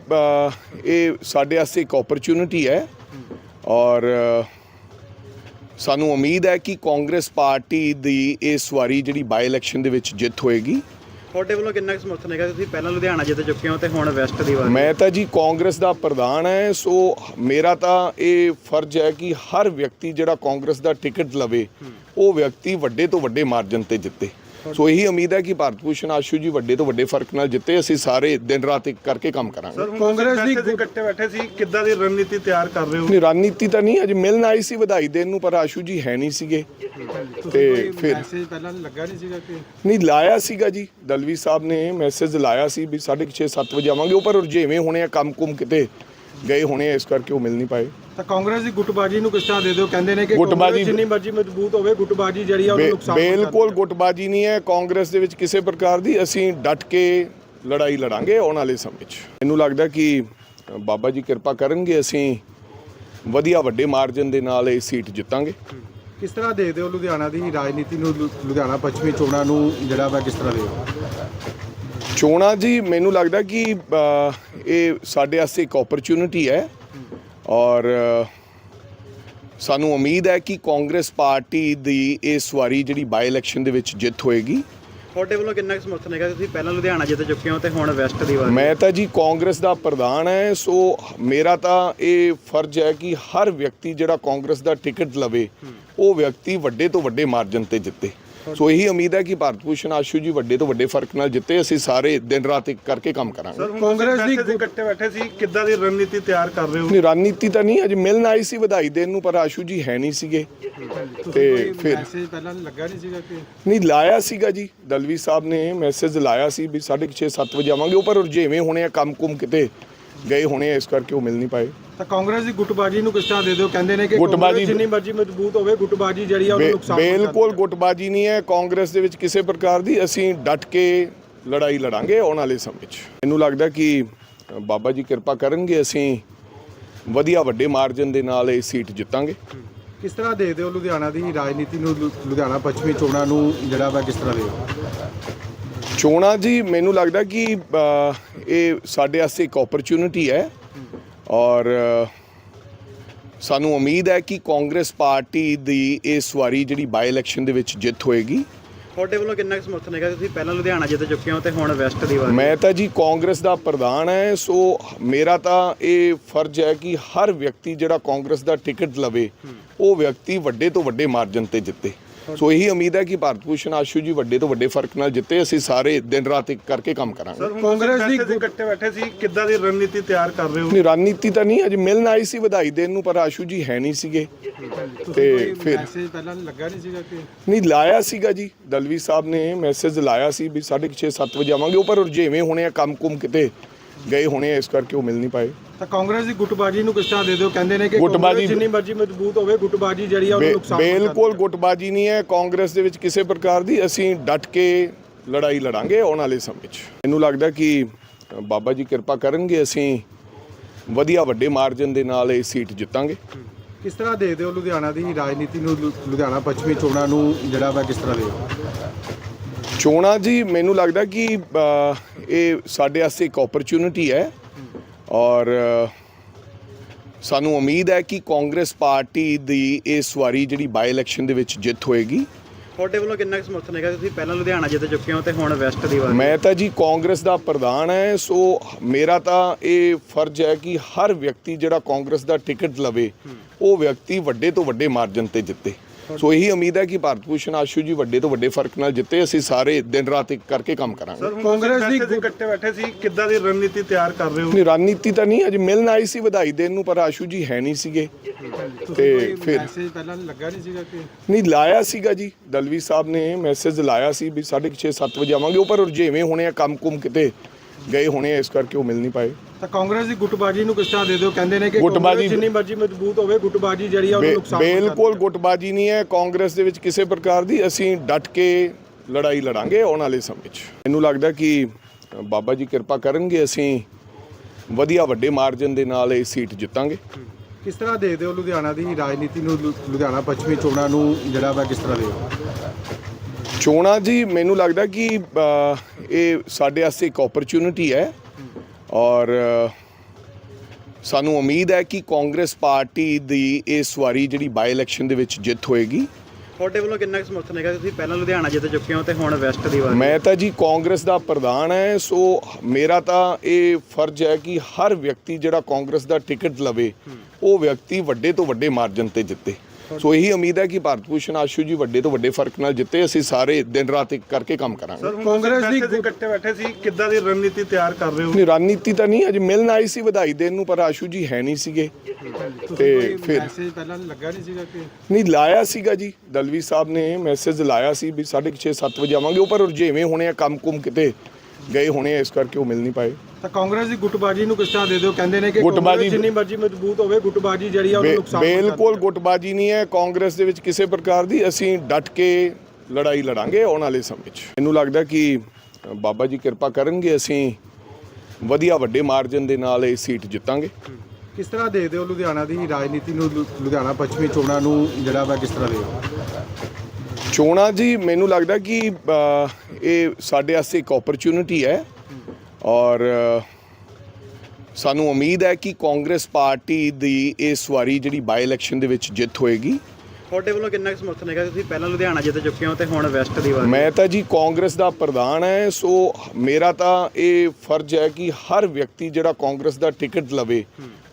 ਇਹ ਸਾਡੇ ਵਾਸਤੇ ਇੱਕ ਓਪਰਚੁਨਿਟੀ ਹੈ ਔਰ ਸਾਨੂੰ ਉਮੀਦ ਹੈ ਕਿ ਕਾਂਗਰਸ ਪਾਰਟੀ ਦੀ ਇਸ ਵਾਰੀ ਜਿਹੜੀ ਬਾਈ ਇਲੈਕਸ਼ਨ ਦੇ ਵਿੱਚ ਜਿੱਤ ਹੋਏਗੀ। ਤੁਹਾਡੇ ਵੱਲੋਂ ਕਿੰਨਾ ਕੁ ਸਮਰਥਨ ਹੈਗਾ? ਤੁਸੀਂ ਪਹਿਲਾਂ ਲੁਧਿਆਣਾ ਜਿੱਤ ਚੁੱਕੇ ਹੋ ਤੇ ਹੁਣ ਵੈਸਟ ਦੀ ਵਾਰ। ਮੈਂ ਤਾਂ ਜੀ ਕਾਂਗਰਸ ਦਾ ਪ੍ਰਧਾਨ ਹੈ ਸੋ ਮੇਰਾ ਤਾਂ ਇਹ ਫਰਜ਼ ਹੈ ਕਿ ਹਰ ਵਿਅਕਤੀ ਜਿਹੜਾ ਕਾਂਗਰਸ ਦਾ ਟਿਕਟ ਲਵੇ ਉਹ ਵਿਅਕਤੀ ਵੱਡੇ ਤੋਂ ਵੱਡੇ ਮਾਰਜਨ ਤੇ ਜਿੱਤੇ। ਸੋ ਇਹੀ ਉਮੀਦ ਹੈ ਕਿ ਭਾਰਤ ਭੂਸ਼ਣ ਆਸ਼ੂ ਜੀ ਵੱਡੇ ਤੋਂ ਵੱਡੇ ਫ਼ਰਕ ਨਾਲ ਜਿੱਤੇ ਅਸੀਂ ਸਾਰੇ ਦਿਨ ਰਾਤ ਇੱਕ ਕਰਕੇ ਕੰਮ ਕਰਾਂਗੇ। ਸਰ ਕਾਂਗਰਸ ਦੀ ਇਕੱਠੇ ਬੈਠੇ ਸੀ ਕਿੱਦਾਂ ਦੀ ਰਣਨੀਤੀ ਤਿਆਰ ਕਰ ਰਹੇ ਹੋ? ਨਹੀਂ ਰਣਨੀਤੀ ਤਾਂ ਨਹੀਂ ਅੱਜ ਮਿਲਣ ਆਈ ਸੀ ਵਧਾਈ ਦੇਣ ਨੂੰ ਪਰ ਆਸ਼ੂ ਜੀ ਹੈ ਨਹੀਂ ਸੀਗੇ। ਤੇ ਫਿਰ ਮੈਸੇਜ ਪਹਿਲਾਂ ਲੱਗਾ ਨਹੀਂ ਸੀਗਾ ਕਿ? ਨਹੀਂ ਲਾਇਆ ਸੀਗਾ ਜੀ ਦਲਵੀ ਸਾਹਿਬ ਨੇ ਮੈਸੇਜ ਲਾਇਆ ਸੀ ਵੀ 6:30 7 ਵਜੇ ਆਵਾਂਗੇ ਉਹ ਪਰ ਜਿਵੇਂ ਹੋਣੇ ਆ ਕੰਮ ਕੁਮ ਕਿਤੇ ਗਏ ਹੋਣੇ ਆ ਇਸ ਕਰਕੇ ਉਹ ਮਿਲ ਨਹੀਂ ਪਾਏ। ਤਾਂ ਕਾਂਗਰਸ ਦੀ ਗੁੱਟਬਾਜ਼ੀ ਨੂੰ ਕਿਸ ਤਰ੍ਹਾਂ ਦੇ ਦਿਓ? ਕਹਿੰਦੇ ਨੇ ਕਿ ਗੁੱਟਬਾਜ਼ੀ ਜਿੰਨੀ ਮਰਜ਼ੀ ਮਜ਼ਬੂਤ ਹੋਵੇ ਗੁੱਟਬਾਜ਼ੀ ਜਿਹੜੀ ਆ ਉਹਨੂੰ ਨੁਕਸਾਨ ਬਿਲਕੁਲ ਗੁੱਟਬਾਜ਼ੀ ਨਹੀਂ ਹੈ। ਕਾਂਗਰਸ ਦੇ ਵਿੱਚ ਕਿਸੇ ਪ੍ਰਕਾਰ ਦੀ ਅਸੀਂ ਡਟ ਕੇ ਲੜਾਈ ਲੜਾਂਗੇ ਆਉਣ ਵਾਲੇ ਸਮੇਂ 'ਚ। ਮੈਨੂੰ ਲੱਗਦਾ ਕਿ ਬਾਬਾ ਜੀ ਕਿਰਪਾ ਕਰਨਗੇ ਅਸੀਂ ਵਧੀਆ ਵੱਡੇ ਮਾਰਜਨ ਦੇ ਨਾਲ ਇਹ ਸੀਟ ਜਿੱਤਾਂਗੇ। ਕਿਸ ਤਰ੍ਹਾਂ ਦੇਖਦੇ ਹੋ ਲੁਧਿਆਣਾ ਦੀ ਰਾਜਨੀਤੀ ਨੂੰ ਲੁਧਿਆਣਾ ਪੱਛਮੀ ਚੋਣਾਂ ਨੂੰ ਜਿਹੜਾ ਵਾ ਕਿਸ ਤਰ੍ਹਾਂ ਦੇਖਦੇ ਚੋਣਾਂ ਜੀ ਮੈਨੂੰ ਲੱਗਦਾ ਕਿ ਇਹ ਸਾਡੇ ਵਾਸਤੇ ਇੱਕ ਓਪਰਚ्युनिटी ਹੈ। ਔਰ ਸਾਨੂੰ ਉਮੀਦ ਹੈ ਕਿ ਕਾਂਗਰਸ ਪਾਰਟੀ ਦੀ ਇਸ ਵਾਰੀ ਜਿਹੜੀ ਬਾਈ ਇਲੈਕਸ਼ਨ ਦੇ ਵਿੱਚ ਜਿੱਤ ਹੋਏਗੀ। ਤੁਹਾਡੇ ਵੱਲੋਂ ਕਿੰਨਾ ਕੁ ਸਮਰਥਨ ਹੈਗਾ? ਤੁਸੀਂ ਪਹਿਲਾਂ ਲੁਧਿਆਣਾ ਜਿੱਤ ਚੁੱਕੇ ਹੋ ਤੇ ਹੁਣ ਵੈਸਟ ਦੀ ਵਾਰੀ। ਮੈਂ ਤਾਂ ਜੀ ਕਾਂਗਰਸ ਦਾ ਪ੍ਰਧਾਨ ਹੈ ਸੋ ਮੇਰਾ ਤਾਂ ਇਹ ਫਰਜ਼ ਹੈ ਕਿ ਹਰ ਵਿਅਕਤੀ ਜਿਹੜਾ ਕਾਂਗਰਸ ਦਾ ਟਿਕਟ ਲਵੇ ਉਹ ਵਿਅਕਤੀ ਵੱਡੇ ਤੋਂ ਵੱਡੇ ਮਾਰਜਨ ਤੇ ਜਿੱਤੇ। ਸੋ ਇਹੀ ਉਮੀਦ ਹੈ ਕਿ ਭਾਰਤ ਭੂਸ਼ਣ ਆਸ਼ੂ ਜੀ ਵੱਡੇ ਤੋਂ ਵੱਡੇ ਫ਼ਰਕ ਨਾਲ ਜਿੱਤੇ ਅਸੀਂ ਸਾਰੇ ਦਿਨ ਰਾਤ ਇੱਕ ਕਰਕੇ ਕੰਮ ਕਰਾਂਗੇ। ਸਰ ਕਾਂਗਰਸ ਦੀ ਇਕੱਠੇ ਬੈਠੇ ਸੀ ਕਿੱਦਾਂ ਦੀ ਰਣਨੀਤੀ ਤਿਆਰ ਕਰ ਰਹੇ ਹੋ? ਨਹੀਂ ਰਣਨੀਤੀ ਤਾਂ ਨਹੀਂ ਅੱਜ ਮਿਲਣ ਆਈ ਸੀ ਵਧਾਈ ਦੇਣ ਨੂੰ ਪਰ ਆਸ਼ੂ ਜੀ ਹੈ ਨਹੀਂ ਸੀਗੇ। ਤੇ ਫਿਰ ਮੈਸੇਜ ਪਹਿਲਾਂ ਲੱਗਾ ਨਹੀਂ ਸੀਗਾ ਕਿ ਨਹੀਂ ਲਾਇਆ ਸੀਗਾ ਜੀ। ਦਲਵੀ ਸਾਹਿਬ ਨੇ ਮੈਸੇਜ ਲਾਇਆ ਸੀ ਵੀ 6:30 7 ਵਜੇ ਆਵਾਂਗੇ। ਉਹ ਪਰ ਜਿਵੇਂ ਹੋਣੇ ਆ ਕੰਮ ਕੁਮ ਕਿਤੇ ਗਏ ਹੋਣੇ ਇਸ ਕਰਕੇ ਉਹ ਮਿਲ ਨਹੀਂ ਪਾਏ। ਤਾਂ ਕਾਂਗਰਸ ਦੀ ਗੁੱਟਬਾਜੀ ਨੂੰ ਕਿਸ ਤਰ੍ਹਾਂ ਦੇ ਦਿਓ? ਕਹਿੰਦੇ ਨੇ ਕਿ ਗੁੱਟਬਾਜੀ- ਜਿੰਨੀ ਮਰਜ਼ੀ ਮਜ਼ਬੂਤ ਹੋਵੇ ਗੁੱਟਬਾਜੀ ਜਿਹੜੀ ਆ ਉਹਨੂੰ ਨੁਕਸਾਨ ਬਿਲਕੁਲ ਹੈ। ਗੁੱਟਬਾਜੀ ਨਹੀਂ ਹੈ। ਕਾਂਗਰਸ ਦੇ ਵਿੱਚ ਕਿਸੇ ਪ੍ਰਕਾਰ ਦੀ ਅਸੀਂ ਡਟ ਕੇ ਲੜਾਈ ਲੜਾਂਗੇ ਆਉਣ ਵਾਲੇ ਸਮੇਂ 'ਚ। ਮੈਨੂੰ ਲੱਗਦਾ ਕਿ ਬਾਬਾ ਜੀ ਕਿਰਪਾ ਕਰਨਗੇ ਅਸੀਂ ਵਧੀਆ ਵੱਡੇ ਮਾਰਜਨ ਦੇ ਨਾਲ ਇਹ ਸੀਟ ਜਿੱਤਾਂਗੇ। ਕਿਸ ਤਰ੍ਹਾਂ ਦੇ ਦਿਓ ਲੁਧਿਆਣਾ ਦੀ ਰਾਜਨੀਤੀ ਨੂੰ ਲੁਧਿਆਣਾ ਪੱਛਮੀ ਚੋਣਾਂ ਨੂੰ ਜਿਹੜਾ ਵਾ ਕਿਸ ਤਰ੍ਹਾਂ ਦਿਓ? ਚੋਣਾ ਜੀ ਮੈਨੂੰ ਲੱਗਦਾ ਕਿ ਇਹ ਸਾਡੇ ਵਾਸਤੇ ਇੱਕ ਓਪਰਚੁਨਿਟੀ ਹੈ। ਔਰ ਸਾਨੂੰ ਉਮੀਦ ਹੈ ਕਿ ਕਾਂਗਰਸ ਪਾਰਟੀ ਦੀ ਇਸ ਵਾਰੀ ਜਿਹੜੀ ਬਾਈ ਇਲੈਕਸ਼ਨ ਦੇ ਵਿੱਚ ਜਿੱਤ ਹੋਏਗੀ। ਤੁਹਾਡੇ ਵੱਲੋਂ ਕਿੰਨਾ ਕੁ ਸਮਰਥਨ ਹੈਗਾ? ਤੁਸੀਂ ਪਹਿਲਾਂ ਲੁਧਿਆਣਾ ਜਿੱਤ ਚੁੱਕੇ ਹੋ ਤੇ ਹੁਣ ਵੈਸਟ ਦੀ ਵਾਰ। ਮੈਂ ਤਾਂ ਜੀ ਕਾਂਗਰਸ ਦਾ ਪ੍ਰਧਾਨ ਹੈ ਸੋ ਮੇਰਾ ਤਾਂ ਇਹ ਫਰਜ਼ ਹੈ ਕਿ ਹਰ ਵਿਅਕਤੀ ਜਿਹੜਾ ਕਾਂਗਰਸ ਦਾ ਟਿਕਟ ਲਵੇ ਉਹ ਵਿਅਕਤੀ ਵੱਡੇ ਤੋਂ ਵੱਡੇ ਮਾਰਜਨ ਤੇ ਜਿੱਤੇ। ਸੋ ਇਹੀ ਉਮੀਦ ਹੈ ਕਿ ਭਾਰਤ ਭੂਸ਼ਣ ਆਸ਼ੂ ਜੀ ਵੱਡੇ ਤੋਂ ਵੱਡੇ ਫ਼ਰਕ ਨਾਲ ਜਿੱਤੇ। ਅਸੀਂ ਸਾਰੇ ਦਿਨ ਰਾਤ ਇੱਕ ਕਰਕੇ ਕੰਮ ਕਰਾਂਗੇ। ਸਰ ਕਾਂਗਰਸ ਦੀ ਇਕੱਠੇ ਬੈਠੇ ਸੀ ਕਿੱਦਾਂ ਦੀ ਰਣਨੀਤੀ ਤਿਆਰ ਕਰ ਰਹੇ ਹੋ? ਨਹੀਂ ਰਣਨੀਤੀ ਤਾਂ ਨਹੀਂ ਅੱਜ ਮਿਲਣ ਆਈ ਸੀ ਵਧਾਈ ਦੇਣ ਨੂੰ ਪਰ ਆਸ਼ੂ ਜੀ ਹੈ ਨਹੀਂ ਸੀਗੇ। ਤੇ ਫਿਰ ਮੈਸੇਜ ਪਹਿਲਾਂ ਲੱਗਾ ਨਹੀਂ ਸੀਗਾ ਕਿ ਨਹੀਂ ਲਾਇਆ ਸੀਗਾ ਜੀ। ਦਲਵੀ ਸਾਹਿਬ ਨੇ ਮੈਸੇਜ ਲਾਇਆ ਸੀ ਵੀ 6:30 7 ਵਜੇ ਆਵਾਂਗੇ। ਉਹ ਪਰ ਜਿਵੇਂ ਹੋਣੇ ਆ ਕੰਮ ਕੁਮ ਕਿਤੇ ਗਏ ਹੋਣੇ ਇਸ ਕਰਕੇ ਉਹ ਮਿਲ ਨਹੀਂ ਪਾਏ। ਤਾਂ ਕਾਂਗਰਸ ਦੀ ਗੁੱਟਬਾਜੀ ਨੂੰ ਕਿਸ ਤਰ੍ਹਾਂ ਦੇ ਦਿਓ ਕਹਿੰਦੇ ਨੇ ਕਿ ਗੁੱਟਬਾਜੀ- ਜਿੰਨੀ ਮਰਜ਼ੀ ਮਜ਼ਬੂਤ ਹੋਵੇ ਗੁੱਟਬਾਜੀ ਜਿਹੜੀ ਆ ਉਹਨੂੰ ਨੁਕਸਾਨ ਬਿਲਕੁਲ ਹੈ। ਗੁੱਟਬਾਜੀ ਨਹੀਂ ਹੈ। ਕਾਂਗਰਸ ਦੇ ਵਿੱਚ ਕਿਸੇ ਪ੍ਰਕਾਰ ਦੀ ਅਸੀਂ ਡਟ ਕੇ ਲੜਾਈ ਲੜਾਂਗੇ ਆਉਣ ਵਾਲੇ ਸਮੇਂ 'ਚ। ਮੈਨੂੰ ਲੱਗਦਾ ਕਿ ਬਾਬਾ ਜੀ ਕਿਰਪਾ ਕਰਨਗੇ ਅਸੀਂ ਵਧੀਆ ਵੱਡੇ ਮਾਰਜਨ ਦੇ ਨਾਲ ਇਹ ਸੀਟ ਜਿੱਤਾਂਗੇ। ਕਿਸ ਤਰ੍ਹਾਂ ਦੇ ਦਿਓ ਲੁਧਿਆਣਾ ਦੀ ਰਾਜਨੀਤੀ ਨੂੰ ਲੁਧਿਆਣਾ ਪੱਛਮੀ ਚੋਣਾਂ ਨੂੰ ਜਿਹੜਾ ਵਾ ਕਿਸ ਤਰ੍ਹਾਂ ਦਿਓ? ਚੋਣਾ ਜੀ ਮੈਨੂੰ ਲੱਗਦਾ ਕਿ ਇਹ ਸਾਡੇ ਵਾਸਤੇ ਇੱਕ ਓਪਰਚੁਨਿਟੀ ਹੈ ਔਰ ਸਾਨੂੰ ਉਮੀਦ ਹੈ ਕਿ ਕਾਂਗਰਸ ਪਾਰਟੀ ਦੀ ਇਸ ਵਾਰੀ ਜਿਹੜੀ ਬਾਈ ਇਲੈਕਸ਼ਨ ਦੇ ਵਿੱਚ ਜਿੱਤ ਹੋਏਗੀ। ਤੁਹਾਡੇ ਵੱਲੋਂ ਕਿੰਨਾ ਕੁ ਸਮਰਥਨ ਹੈਗਾ? ਤੁਸੀਂ ਪਹਿਲਾਂ ਲੁਧਿਆਣਾ ਜਿੱਤ ਚੁੱਕੇ ਹੋ ਤੇ ਹੁਣ ਵੈਸਟ ਦੀ ਵਾਰ। ਮੈਂ ਤਾਂ ਜੀ ਕਾਂਗਰਸ ਦਾ ਪ੍ਰਧਾਨ ਹੈ ਸੋ ਮੇਰਾ ਤਾਂ ਇਹ ਫਰਜ਼ ਹੈ ਕਿ ਹਰ ਵਿਅਕਤੀ ਜਿਹੜਾ ਕਾਂਗਰਸ ਦਾ ਟਿਕਟ ਲਵੇ ਉਹ ਵਿਅਕਤੀ ਵੱਡੇ ਤੋਂ ਵੱਡੇ ਮਾਰਜਨ ਤੇ ਜਿੱਤੇ। ਸੋ ਇਹੀ ਉਮੀਦ ਹੈ ਕਿ ਭਾਰਤ ਭੂਸ਼ਣ ਆਸ਼ੂ ਜੀ ਵੱਡੇ ਤੋਂ ਵੱਡੇ ਫ਼ਰਕ ਨਾਲ ਜਿੱਤੇ। ਅਸੀਂ ਸਾਰੇ ਦਿਨ ਰਾਤ ਇੱਕ ਕਰਕੇ ਕੰਮ ਕਰਾਂਗੇ। ਸਰ ਕਾਂਗਰਸ ਦੀ ਇਕੱਠੇ ਬੈਠੇ ਸੀ ਕਿੱਦਾਂ ਦੀ ਰਣਨੀਤੀ ਤਿਆਰ ਕਰ ਰਹੇ ਹੋ? ਨਹੀਂ ਰਣਨੀਤੀ ਤਾਂ ਨਹੀਂ ਅੱਜ ਮਿਲਣ ਆਈ ਸੀ ਵਧਾਈ ਦੇਣ ਨੂੰ ਪਰ ਆਸ਼ੂ ਜੀ ਹੈ ਨਹੀਂ ਸੀਗੇ। ਤੇ ਫਿਰ ਮੈਸੇਜ ਪਹਿਲਾਂ ਲੱਗਾ ਨਹੀਂ ਸੀਗਾ ਕਿ ਨਹੀਂ ਲਾਇਆ ਸੀਗਾ ਜੀ। ਦਲਵੀ ਸਾਹਿਬ ਨੇ ਮੈਸੇਜ ਲਾਇਆ ਸੀ ਵੀ 6:30 7 ਵਜੇ ਆਵਾਂਗੇ। ਉਹ ਪਰ ਜਿਵੇਂ ਹੋਣੇ ਆ ਕੰਮ ਕੁਮ ਕਿਤੇ ਗਏ ਹੋਣੇ ਆ, ਇਸ ਕਰਕੇ ਉਹ ਮਿਲ ਨਹੀਂ ਪਾਏ। ਤਾਂ ਕਾਂਗਰਸ ਦੀ ਗੁੱਟਬਾਜੀ ਨੂੰ ਕਿਸ ਤਰ੍ਹਾਂ ਦੇ ਦਿਓ? ਕਹਿੰਦੇ ਨੇ ਕਿ ਗੁੱਟਬਾਜੀ ਜਿੰਨੀ ਮਰਜ਼ੀ ਮਜ਼ਬੂਤ ਹੋਵੇ ਗੁੱਟਬਾਜੀ ਜਿਹੜੀ ਆ ਉਹਨੂੰ ਨੁਕਸਾਨ ਬਿਲਕੁਲ ਗੁੱਟਬਾਜੀ ਨਹੀਂ ਹੈ। ਕਾਂਗਰਸ ਦੇ ਵਿੱਚ ਕਿਸੇ ਪ੍ਰਕਾਰ ਦੀ ਅਸੀਂ ਡਟ ਕੇ ਲੜਾਈ ਲੜਾਂਗੇ ਆਉਣ ਵਾਲੇ ਸਮੇਂ 'ਚ। ਮੈਨੂੰ ਲੱਗਦਾ ਕਿ ਬਾਬਾ ਜੀ ਕਿਰਪਾ ਕਰਨਗੇ ਅਸੀਂ ਵਧੀਆ ਵੱਡੇ ਮਾਰਜਨ ਦੇ ਨਾਲ ਇਹ ਸੀਟ ਜਿੱਤਾਂਗੇ। ਕਿਸ ਤਰ੍ਹਾਂ ਦੇ ਹੋ ਲੁਧਿਆਣਾ ਦੀ ਰਾਜਨੀਤੀ ਨੂੰ ਲੁਧਿਆਣਾ ਪੱਛਮੀ ਚੋਣਾਂ ਨੂੰ ਜਿਹੜਾ ਵਾ ਕਿਸ ਤਰ੍ਹਾਂ ਦੇ ਚੋਣਾਂ ਜੀ ਮੈਨੂੰ ਲੱਗਦਾ ਕਿ ਇਹ ਸਾਡੇ ਵਾਸਤੇ ਇੱਕ ਓਪਰਚ्युनिटी ਹੈ। ਔਰ ਸਾਨੂੰ ਉਮੀਦ ਹੈ ਕਿ ਕਾਂਗਰਸ ਪਾਰਟੀ ਦੀ ਇਸ ਵਾਰੀ ਜਿਹੜੀ ਬਾਈ ਇਲੈਕਸ਼ਨ ਦੇ ਵਿੱਚ ਜਿੱਤ ਹੋਏਗੀ। ਤੁਹਾਡੇ ਵੱਲੋਂ ਕਿੰਨਾ ਕੁ ਸਮਰਥਨ ਹੈਗਾ? ਤੁਸੀਂ ਪਹਿਲਾਂ ਲੁਧਿਆਣਾ ਜਿੱਤ ਚੁੱਕੇ ਹੋ ਤੇ ਹੁਣ ਵੈਸਟ ਦੀ ਵਾਰੀ। ਮੈਂ ਤਾਂ ਜੀ ਕਾਂਗਰਸ ਦਾ ਪ੍ਰਧਾਨ ਹੈ ਸੋ ਮੇਰਾ ਤਾਂ ਇਹ ਫਰਜ਼ ਹੈ ਕਿ ਹਰ ਵਿਅਕਤੀ ਜਿਹੜਾ ਕਾਂਗਰਸ ਦਾ ਟਿਕਟ ਲਵੇ ਉਹ ਵਿਅਕਤੀ ਵੱਡੇ ਤੋਂ ਵੱਡੇ ਮਾਰਜਨ ਤੇ ਜਿੱਤੇ। ਸੋ ਇਹੀ ਉਮੀਦ ਹੈ ਕਿ ਭਾਰਤ ਭੂਸ਼ਣ ਆਸ਼ੂ ਜੀ ਵੱਡੇ ਤੋਂ ਵੱਡੇ ਫ਼ਰਕ ਨਾਲ ਜਿੱਤੇ ਅਸੀਂ ਸਾਰੇ ਦਿਨ ਰਾਤ ਇੱਕ ਕਰਕੇ ਕੰਮ ਕਰਾਂਗੇ। ਕਾਂਗਰਸ ਦੀ ਇਕੱਠੇ ਬੈਠੇ ਸੀ ਕਿੱਦਾਂ ਦੀ ਰਣਨੀਤੀ ਤਿਆਰ ਕਰ ਰਹੇ ਹੋ? ਨਹੀਂ ਰਣਨੀਤੀ ਤਾਂ ਨਹੀਂ ਅੱਜ ਮਿਲਣ ਆਈ ਸੀ ਵਧਾਈ ਦੇਣ ਨੂੰ ਪਰ ਆਸ਼ੂ ਜੀ ਹੈ ਨਹੀਂ ਸੀਗੇ। ਤੇ ਫਿਰ ਮੈਸੇਜ ਪਹਿਲਾਂ ਲੱਗਾ ਨਹੀਂ ਸੀਗਾ ਕਿ ਨਹੀਂ ਲਾਇਆ ਸੀਗਾ ਜੀ। ਦਲਵੀ ਸਾਹਿਬ ਨੇ ਮੈਸੇਜ ਲਾਇਆ ਸੀ ਵੀ 6:30 7 ਵਜੇ ਆਵਾਂਗੇ। ਉਹ ਪਰ ਰੁਝੇਵੇਂ ਹੋਣੇ ਆ ਕੰਮ ਕੁਮ ਕਿਤੇ ਗਏ ਹੋਣੇ ਇਸ ਕਰਕੇ ਉਹ ਮਿਲ ਨਹੀਂ ਪਾਏ। ਤਾਂ ਕਾਂਗਰਸ ਦੀ ਗੁੱਟਬਾਜੀ ਨੂੰ ਕਿਸ ਤਰ੍ਹਾਂ ਦੇ ਦਿਓ? ਕਹਿੰਦੇ ਨੇ ਕਿ ਗੁੱਟਬਾਜ਼ੀ- ਜਿੰਨੀ ਮਰਜ਼ੀ ਮਜ਼ਬੂਤ ਹੋਵੇ ਗੁੱਟਬਾਜੀ ਜਿਹੜੀ ਆ ਉਹਨੂੰ ਨੁਕਸਾਨ ਬਿਲਕੁਲ ਗੁੱਟਬਾਜੀ ਨਹੀਂ ਹੈ। ਕਾਂਗਰਸ ਦੇ ਵਿੱਚ ਕਿਸੇ ਪ੍ਰਕਾਰ ਦੀ ਅਸੀਂ ਡਟ ਕੇ ਲੜਾਈ ਲੜਾਂਗੇ ਆਉਣ ਵਾਲੇ ਸਮੇਂ 'ਚ। ਮੈਨੂੰ ਲੱਗਦਾ ਕਿ ਬਾਬਾ ਜੀ ਕਿਰਪਾ ਕਰਨਗੇ ਅਸੀਂ ਵਧੀਆ ਵੱਡੇ ਮਾਰਜਨ ਦੇ ਨਾਲ ਇਹ ਸੀਟ ਜਿੱਤਾਂਗੇ। ਕਿਸ ਤਰ੍ਹਾਂ ਦੇ ਦਿਓ ਲੁਧਿਆਣਾ ਦੀ ਰਾਜਨੀਤੀ ਨੂੰ? ਲੁਧਿਆਣਾ ਪੱਛਮੀ ਚੋਣਾਂ ਨੂੰ ਜਿਹੜਾ ਵਾ ਕਿਸ ਤਰ੍ਹਾਂ ਦੇ ਚੋਣਾ ਜੀ ਮੈਨੂੰ ਲੱਗਦਾ ਕਿ ਇਹ ਸਾਡੇ ਵਾਸਤੇ ਇੱਕ ਓਪਰਚੁਨਿਟੀ ਹੈ ਔਰ ਸਾਨੂੰ ਉਮੀਦ ਹੈ ਕਿ ਕਾਂਗਰਸ ਪਾਰਟੀ ਦੀ ਇਸ ਵਾਰੀ ਜਿਹੜੀ ਬਾਈ ਇਲੈਕਸ਼ਨ ਦੇ ਵਿੱਚ ਜਿੱਤ ਹੋਏਗੀ। ਤੁਹਾਡੇ ਵੱਲੋਂ ਕਿੰਨਾ ਕੁ ਸਮਰਥਨ ਹੈਗਾ? ਤੁਸੀਂ ਪਹਿਲਾਂ ਲੁਧਿਆਣਾ ਜਿੱਤ ਚੁੱਕੇ ਹੋ ਤੇ ਹੁਣ ਵੈਸਟ ਦੀ ਵਾਰ। ਮੈਂ ਤਾਂ ਜੀ ਕਾਂਗਰਸ ਦਾ ਪ੍ਰਧਾਨ ਹੈ ਸੋ ਮੇਰਾ ਤਾਂ ਇਹ ਫਰਜ਼ ਹੈ ਕਿ ਹਰ ਵਿਅਕਤੀ ਜਿਹੜਾ ਕਾਂਗਰਸ ਦਾ ਟਿਕਟ ਲਵੇ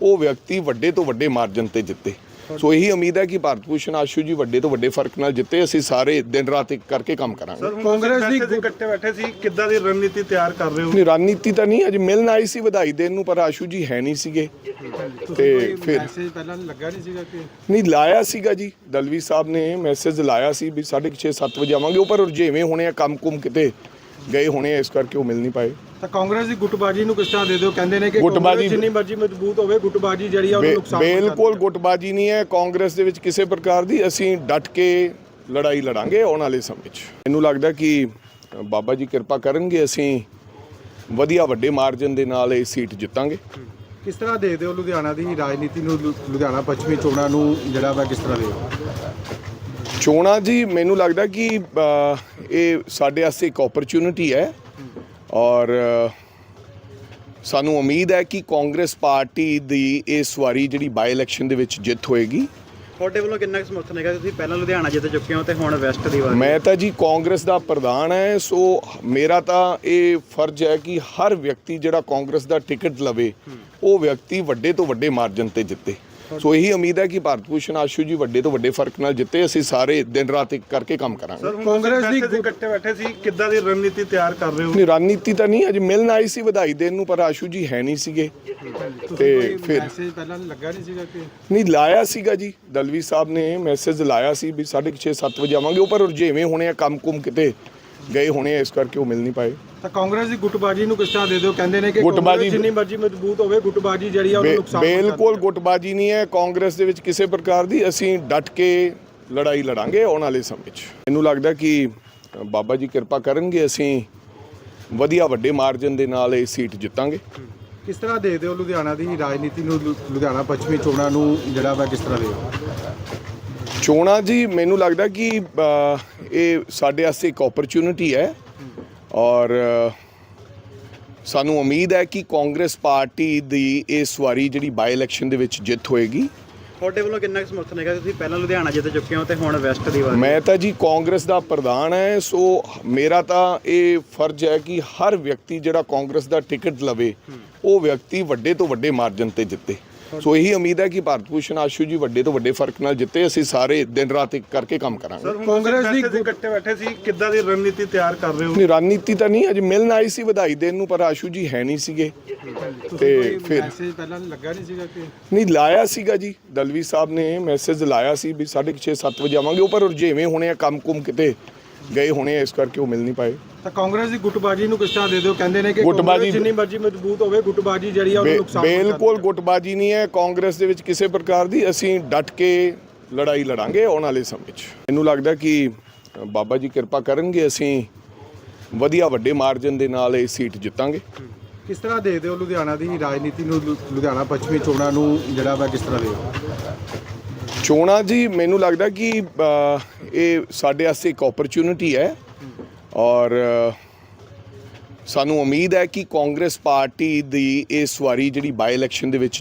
ਉਹ ਵਿਅਕਤੀ ਵੱਡੇ ਤੋਂ ਵੱਡੇ ਮਾਰਜਨ ਤੇ ਜਿੱਤੇ। ਸੋ ਇਹੀ ਉਮੀਦ ਹੈ ਕਿ ਭਾਰਤ ਭੂਸ਼ਣ ਆਸ਼ੂ ਜੀ ਵੱਡੇ ਤੋਂ ਵੱਡੇ ਫ਼ਰਕ ਨਾਲ ਜਿੱਤੇ ਅਸੀਂ ਸਾਰੇ ਦਿਨ ਰਾਤ ਇੱਕ ਕਰਕੇ ਕੰਮ ਕਰਾਂਗੇ। ਕਾਂਗਰਸ ਦੀ ਇਕੱਠੇ ਬੈਠੇ ਸੀ ਕਿੱਦਾਂ ਦੀ ਰਣਨੀਤੀ ਤਿਆਰ ਕਰ ਰਹੇ ਹੋ? ਨਹੀਂ ਰਣਨੀਤੀ ਤਾਂ ਨਹੀਂ ਅੱਜ ਮਿਲਣ ਆਈ ਸੀ ਵਧਾਈ ਦੇਣ ਨੂੰ ਪਰ ਆਸ਼ੂ ਜੀ ਹੈ ਨਹੀਂ ਸੀਗੇ। ਤੇ ਫਿਰ ਮੈਸੇਜ ਪਹਿਲਾਂ ਲੱਗਾ ਨਹੀਂ ਸੀਗਾ ਕਿ ਨਹੀਂ ਲਾਇਆ ਸੀਗਾ ਜੀ। ਦਲਵੀ ਸਾਹਿਬ ਨੇ ਮੈਸੇਜ ਲਾਇਆ ਸੀ ਵੀ 6:30 7 ਵਜੇ ਆਵਾਂਗੇ। ਉਹ ਪਰ ਰੁਝੇਵੇਂ ਹੋਣੇ ਆ ਕੰਮ ਕੁਮ ਕਿਤੇ ਗਏ ਹੋਣੇ ਇਸ ਕਰਕੇ ਉਹ ਮਿਲ ਨਹੀਂ ਪਾਏ। ਤਾਂ ਕਾਂਗਰਸ ਦੀ ਗੁੱਟਬਾਜੀ ਨੂੰ ਕਿਸ ਤਰ੍ਹਾਂ ਦੇ ਦਿਓ? ਕਹਿੰਦੇ ਨੇ ਕਿ ਗੁੱਟਬਾਜ਼ੀ- ਜਿੰਨੀ ਮਰਜ਼ੀ ਮਜ਼ਬੂਤ ਹੋਵੇ ਗੁੱਟਬਾਜੀ ਜਿਹੜੀ ਆ ਉਹਨੂੰ ਬੇ- ਨੁਕਸਾਨ ਬਿਲਕੁਲ। ਗੁੱਟਬਾਜੀ ਨਹੀਂ ਹੈ। ਕਾਂਗਰਸ ਦੇ ਵਿੱਚ ਕਿਸੇ ਪ੍ਰਕਾਰ ਦੀ ਅਸੀਂ ਡਟ ਕੇ ਲੜਾਈ ਲੜਾਂਗੇ ਆਉਣ ਵਾਲੇ ਸਮੇਂ 'ਚ। ਮੈਨੂੰ ਲੱਗਦਾ ਕਿ ਬਾਬਾ ਜੀ ਕਿਰਪਾ ਕਰਨਗੇ ਅਸੀਂ ਵਧੀਆ ਵੱਡੇ ਮਾਰਜਨ ਦੇ ਨਾਲ ਇਹ ਸੀਟ ਜਿੱਤਾਂਗੇ। ਕਿਸ ਤਰ੍ਹਾਂ ਦੇ ਦਿਓ ਲੁਧਿਆਣਾ ਦੀ ਰਾਜਨੀਤੀ ਨੂੰ ਲੁਧਿਆਣਾ ਪੱਛਮੀ ਚੋਣਾਂ ਨੂੰ ਜਿਹੜਾ ਵਾ ਕਿਸ ਤਰ੍ਹਾਂ ਦੇ ਚੋਣਾ ਜੀ ਮੈਨੂੰ ਲੱਗਦਾ ਕਿ ਇਹ ਸਾਡੇ ਵਾਸਤੇ ਇੱਕ ਓਪਰਚੁਨਿਟੀ ਹੈ। ਔਰ ਸਾਨੂੰ ਉਮੀਦ ਹੈ ਕਿ ਕਾਂਗਰਸ ਪਾਰਟੀ ਦੀ ਇਸ ਵਾਰੀ ਜਿਹੜੀ ਬਾਈ ਇਲੈਕਸ਼ਨ ਦੇ ਵਿੱਚ ਜਿੱਤ ਹੋਏਗੀ। ਤੁਹਾਡੇ ਵੱਲੋਂ ਕਿੰਨਾ ਕੁ ਸਮਰਥਨ ਹੈਗਾ? ਤੁਸੀਂ ਪਹਿਲਾਂ ਲੁਧਿਆਣਾ ਜਿੱਤ ਚੁੱਕੇ ਹੋ ਤੇ ਹੁਣ ਵੈਸਟ ਦੀ ਵਾਰ। ਮੈਂ ਤਾਂ ਜੀ ਕਾਂਗਰਸ ਦਾ ਪ੍ਰਧਾਨ ਹੈ ਸੋ ਮੇਰਾ ਤਾਂ ਇਹ ਫਰਜ਼ ਹੈ ਕਿ ਹਰ ਵਿਅਕਤੀ ਜਿਹੜਾ ਕਾਂਗਰਸ ਦਾ ਟਿਕਟ ਲਵੇ ਉਹ ਵਿਅਕਤੀ ਵੱਡੇ ਤੋਂ ਵੱਡੇ ਮਾਰਜਨ ਤੇ ਜਿੱਤੇ। ਸੋ ਇਹੀ ਉਮੀਦ ਹੈ ਕਿ ਭਾਰਤ ਭੂਸ਼ਣ ਆਸ਼ੂ ਜੀ ਵੱਡੇ ਤੋਂ ਵੱਡੇ ਫ਼ਰਕ ਨਾਲ ਜਿੱਤੇ ਅਸੀਂ ਸਾਰੇ ਦਿਨ ਰਾਤ ਇੱਕ ਕਰਕੇ ਕੰਮ ਕਰਾਂਗੇ। ਕਾਂਗਰਸ ਦੀ ਇਕੱਠੇ ਬੈਠੇ ਸੀ ਕਿੱਦਾਂ ਦੀ ਰਣਨੀਤੀ ਤਿਆਰ ਕਰ ਰਹੇ ਹੋ? ਨਹੀਂ ਰਣਨੀਤੀ ਤਾਂ ਨਹੀਂ ਅੱਜ ਮਿਲਣ ਆਈ ਸੀ ਵਧਾਈ ਦੇਣ ਨੂੰ ਪਰ ਆਸ਼ੂ ਜੀ ਹੈ ਨਹੀਂ ਸੀਗੇ। ਤੇ ਫਿਰ ਮੈਸੇਜ ਪਹਿਲਾਂ ਲੱਗਾ ਨਹੀਂ ਸੀਗਾ ਕਿ ਨਹੀਂ ਲਾਇਆ ਸੀਗਾ ਜੀ। ਦਲਵੀ ਸਾਹਿਬ ਨੇ ਮੈਸੇਜ ਲਾਇਆ ਸੀ ਵੀ 6:30 7 ਵਜੇ ਆਵਾਂਗੇ। ਉਹ ਪਰ ਰੁਝੇਵੇਂ ਹੋਣੇ ਆ ਕੰਮ ਕੁਮ ਕਿਤੇ ਗਏ ਹੋਣੇ ਆ ਇਸ ਕਰਕੇ ਉਹ ਮਿਲ ਨਹੀਂ ਪਾਏ। ਤਾਂ ਕਾਂਗਰਸ ਦੀ ਗੁੱਟਬਾਜੀ ਨੂੰ ਕਿਸ ਦੇ ਦਿਓ? ਕਹਿੰਦੇ ਨੇ ਕਿ ਗੁੱਟਬਾਜੀ ਜਿੰਨੀ ਮਰਜ਼ੀ ਮਜ਼ਬੂਤ ਹੋਵੇ ਗੁੱਟਬਾਜੀ ਜਿਹੜੀ ਆ ਉਹਨੂੰ ਨੁਕਸਾਨ ਬਿਲਕੁਲ ਗੁੱਟਬਾਜੀ ਨਹੀਂ ਹੈ। ਕਾਂਗਰਸ ਦੇ ਵਿੱਚ ਕਿਸੇ ਪ੍ਰਕਾਰ ਦੀ ਅਸੀਂ ਡਟ ਕੇ ਲੜਾਈ ਲੜਾਂਗੇ ਆਉਣ ਵਾਲੇ ਸਮੇਂ ਵਿੱਚ ਮੈਨੂੰ ਲੱਗਦਾ ਕਿ ਬਾਬਾ ਜੀ ਕਿਰਪਾ ਕਰਨਗੇ ਅਸੀਂ ਵਧੀਆ ਵੱਡੇ ਮਾਰਜਨ ਦੇ ਨਾਲ ਇਹ ਸੀਟ ਜਿੱਤਾਂਗੇ। ਕਿਸ ਤਰ੍ਹਾਂ ਦੇ ਦਿਓ ਲੁਧਿਆਣਾ ਦੀ ਰਾਜਨੀਤੀ ਨੂੰ ਲੁਧਿਆਣਾ ਪੱਛਮੀ ਚੋਣਾਂ ਨੂੰ ਜਿਹੜਾ ਵਾ ਕਿਸ ਤਰ੍ਹਾਂ ਦੇਖਦੇ ਚੋਣਾਂ ਜੀ ਮੈਨੂੰ ਲੱਗਦਾ ਕਿ ਇਹ ਸਾਡੇ ਵਾਸਤੇ ਇੱਕ ਓਪਰਚ्युनिटी ਹੈ। ਔਰ ਸਾਨੂੰ ਉਮੀਦ ਹੈ ਕਿ ਕਾਂਗਰਸ ਪਾਰਟੀ ਦੀ ਇਸ ਵਾਰੀ ਜਿਹੜੀ ਬਾਈ ਇਲੈਕਸ਼ਨ ਦੇ ਵਿੱਚ ਜਿੱਤ ਹੋਏਗੀ। ਤੁਹਾਡੇ ਵੱਲੋਂ ਕਿੰਨਾ ਕੁ ਸਮਰਥਨ ਹੈਗਾ? ਤੁਸੀਂ ਪਹਿਲਾਂ ਲੁਧਿਆਣਾ ਜਿੱਤ ਚੁੱਕੇ ਹੋ ਤੇ ਹੁਣ ਵੈਸਟ ਦੀ ਵਾਰੀ। ਮੈਂ ਤਾਂ ਜੀ ਕਾਂਗਰਸ ਦਾ ਪ੍ਰਧਾਨ ਹੈ ਸੋ ਮੇਰਾ ਤਾਂ ਇਹ ਫਰਜ਼ ਹੈ ਕਿ ਹਰ ਵਿਅਕਤੀ ਜਿਹੜਾ ਕਾਂਗਰਸ ਦਾ ਟਿਕਟ ਲਵੇ ਉਹ ਵਿਅਕਤੀ ਵੱਡੇ ਤੋਂ ਵੱਡੇ ਮਾਰਜਨ ਤੇ ਜਿੱਤੇ। ਸੋ ਇਹੀ ਉਮੀਦ ਹੈ ਕਿ ਭਾਰਤ ਭੂਸ਼ਣ ਆਸ਼ੂ ਜੀ ਵੱਡੇ ਤੋਂ ਵੱਡੇ ਫ਼ਰਕ ਨਾਲ ਜਿੱਤੇ ਅਸੀਂ ਸਾਰੇ ਦਿਨ ਰਾਤ ਇੱਕ ਕਰਕੇ ਕੰਮ ਕਰਾਂਗੇ। ਸਰ ਕਾਂਗਰਸ ਦੀ ਇਕੱਠੇ ਬੈਠੇ ਸੀ ਕਿੱਦਾਂ ਦੀ ਰਣਨੀਤੀ ਤਿਆਰ ਕਰ ਰਹੇ ਹੋ? ਨਹੀਂ ਰਣਨੀਤੀ ਤਾਂ ਨਹੀਂ ਅੱਜ ਮਿਲਣ ਆਈ ਸੀ ਵਧਾਈ ਦੇਣ ਨੂੰ ਪਰ ਆਸ਼ੂ ਜੀ ਹੈ ਨਹੀਂ ਸੀਗੇ। ਤੇ ਫਿਰ ਮੈਸੇਜ ਪਹਿਲਾਂ ਲੱਗਾ ਨਹੀਂ ਸੀਗਾ ਕਿ? ਨਹੀਂ ਲਾਇਆ ਸੀਗਾ ਜੀ ਦਲਵੀ ਸਾਹਿਬ ਨੇ ਮੈਸੇਜ ਲਾਇਆ ਸੀ ਵੀ 6:30 7 ਵਜੇ ਆਵਾਂਗੇ। ਉਹ ਪਰ ਰੁਝੇਵੇਂ ਹੋਣੇ ਆ ਕੰਮ ਕੁਮ ਕਿਤੇ ਗਏ ਹੋਣੇ ਇਸ ਕਰਕੇ ਉਹ ਮਿਲ ਨਹੀਂ ਪਾਏ। ਤਾਂ ਕਾਂਗਰਸ ਦੀ ਗੁੱਟਬਾਜੀ ਨੂੰ ਕਿਸ ਤਰ੍ਹਾਂ ਦੇ ਦਿਓ? ਕਹਿੰਦੇ ਨੇ ਕਿ ਗੁੱਟਬਾਜੀ- ਜਿੰਨੀ ਮਰਜ਼ੀ ਮਜ਼ਬੂਤ ਹੋਵੇ ਗੁੱਟਬਾਜੀ ਜਿਹੜੀ ਆ ਉਹਨੂੰ ਨੁਕਸਾਨ ਬਿਲਕੁਲ ਗੁੱਟਬਾਜੀ ਨਹੀਂ ਹੈ। ਕਾਂਗਰਸ ਦੇ ਵਿੱਚ ਕਿਸੇ ਪ੍ਰਕਾਰ ਦੀ ਅਸੀਂ ਡਟ ਕੇ ਲੜਾਈ ਲੜਾਂਗੇ ਆਉਣ ਵਾਲੇ ਸਮੇਂ 'ਚ। ਮੈਨੂੰ ਲੱਗਦਾ ਕਿ ਬਾਬਾ ਜੀ ਕਿਰਪਾ ਕਰਨਗੇ ਅਸੀਂ ਵਧੀਆ ਵੱਡੇ ਮਾਰਜਨ ਦੇ ਨਾਲ ਇਹ ਸੀਟ ਜਿੱਤਾਂਗੇ। ਕਿਸ ਤਰ੍ਹਾਂ ਦੇ ਦਿਓ ਲੁਧਿਆਣਾ ਦੀ ਰਾਜਨੀਤੀ ਨੂੰ ਲੁਧਿਆਣਾ ਪੱਛਮੀ ਚੋਣਾਂ ਨੂੰ ਜਿਹੜਾ ਵਾ ਕਿਸ ਤਰ੍ਹਾਂ ਦਿਓ? ਚੋਣਾ ਜੀ, ਮੈਨੂੰ ਲੱਗਦਾ ਕਿ ਇਹ ਸਾਡੇ ਵਾਸਤੇ ਇੱਕ ਓਪਰਚੁਨਿਟੀ ਹੈ। ਔਰ, ਸਾਨੂੰ ਉਮੀਦ ਹੈ ਕਿ ਕਾਂਗਰਸ ਪਾਰਟੀ ਦੀ ਇਸ ਵਾਰੀ ਜਿਹੜੀ ਬਾਈ ਇਲੈਕਸ਼ਨ ਦੇ ਵਿੱਚ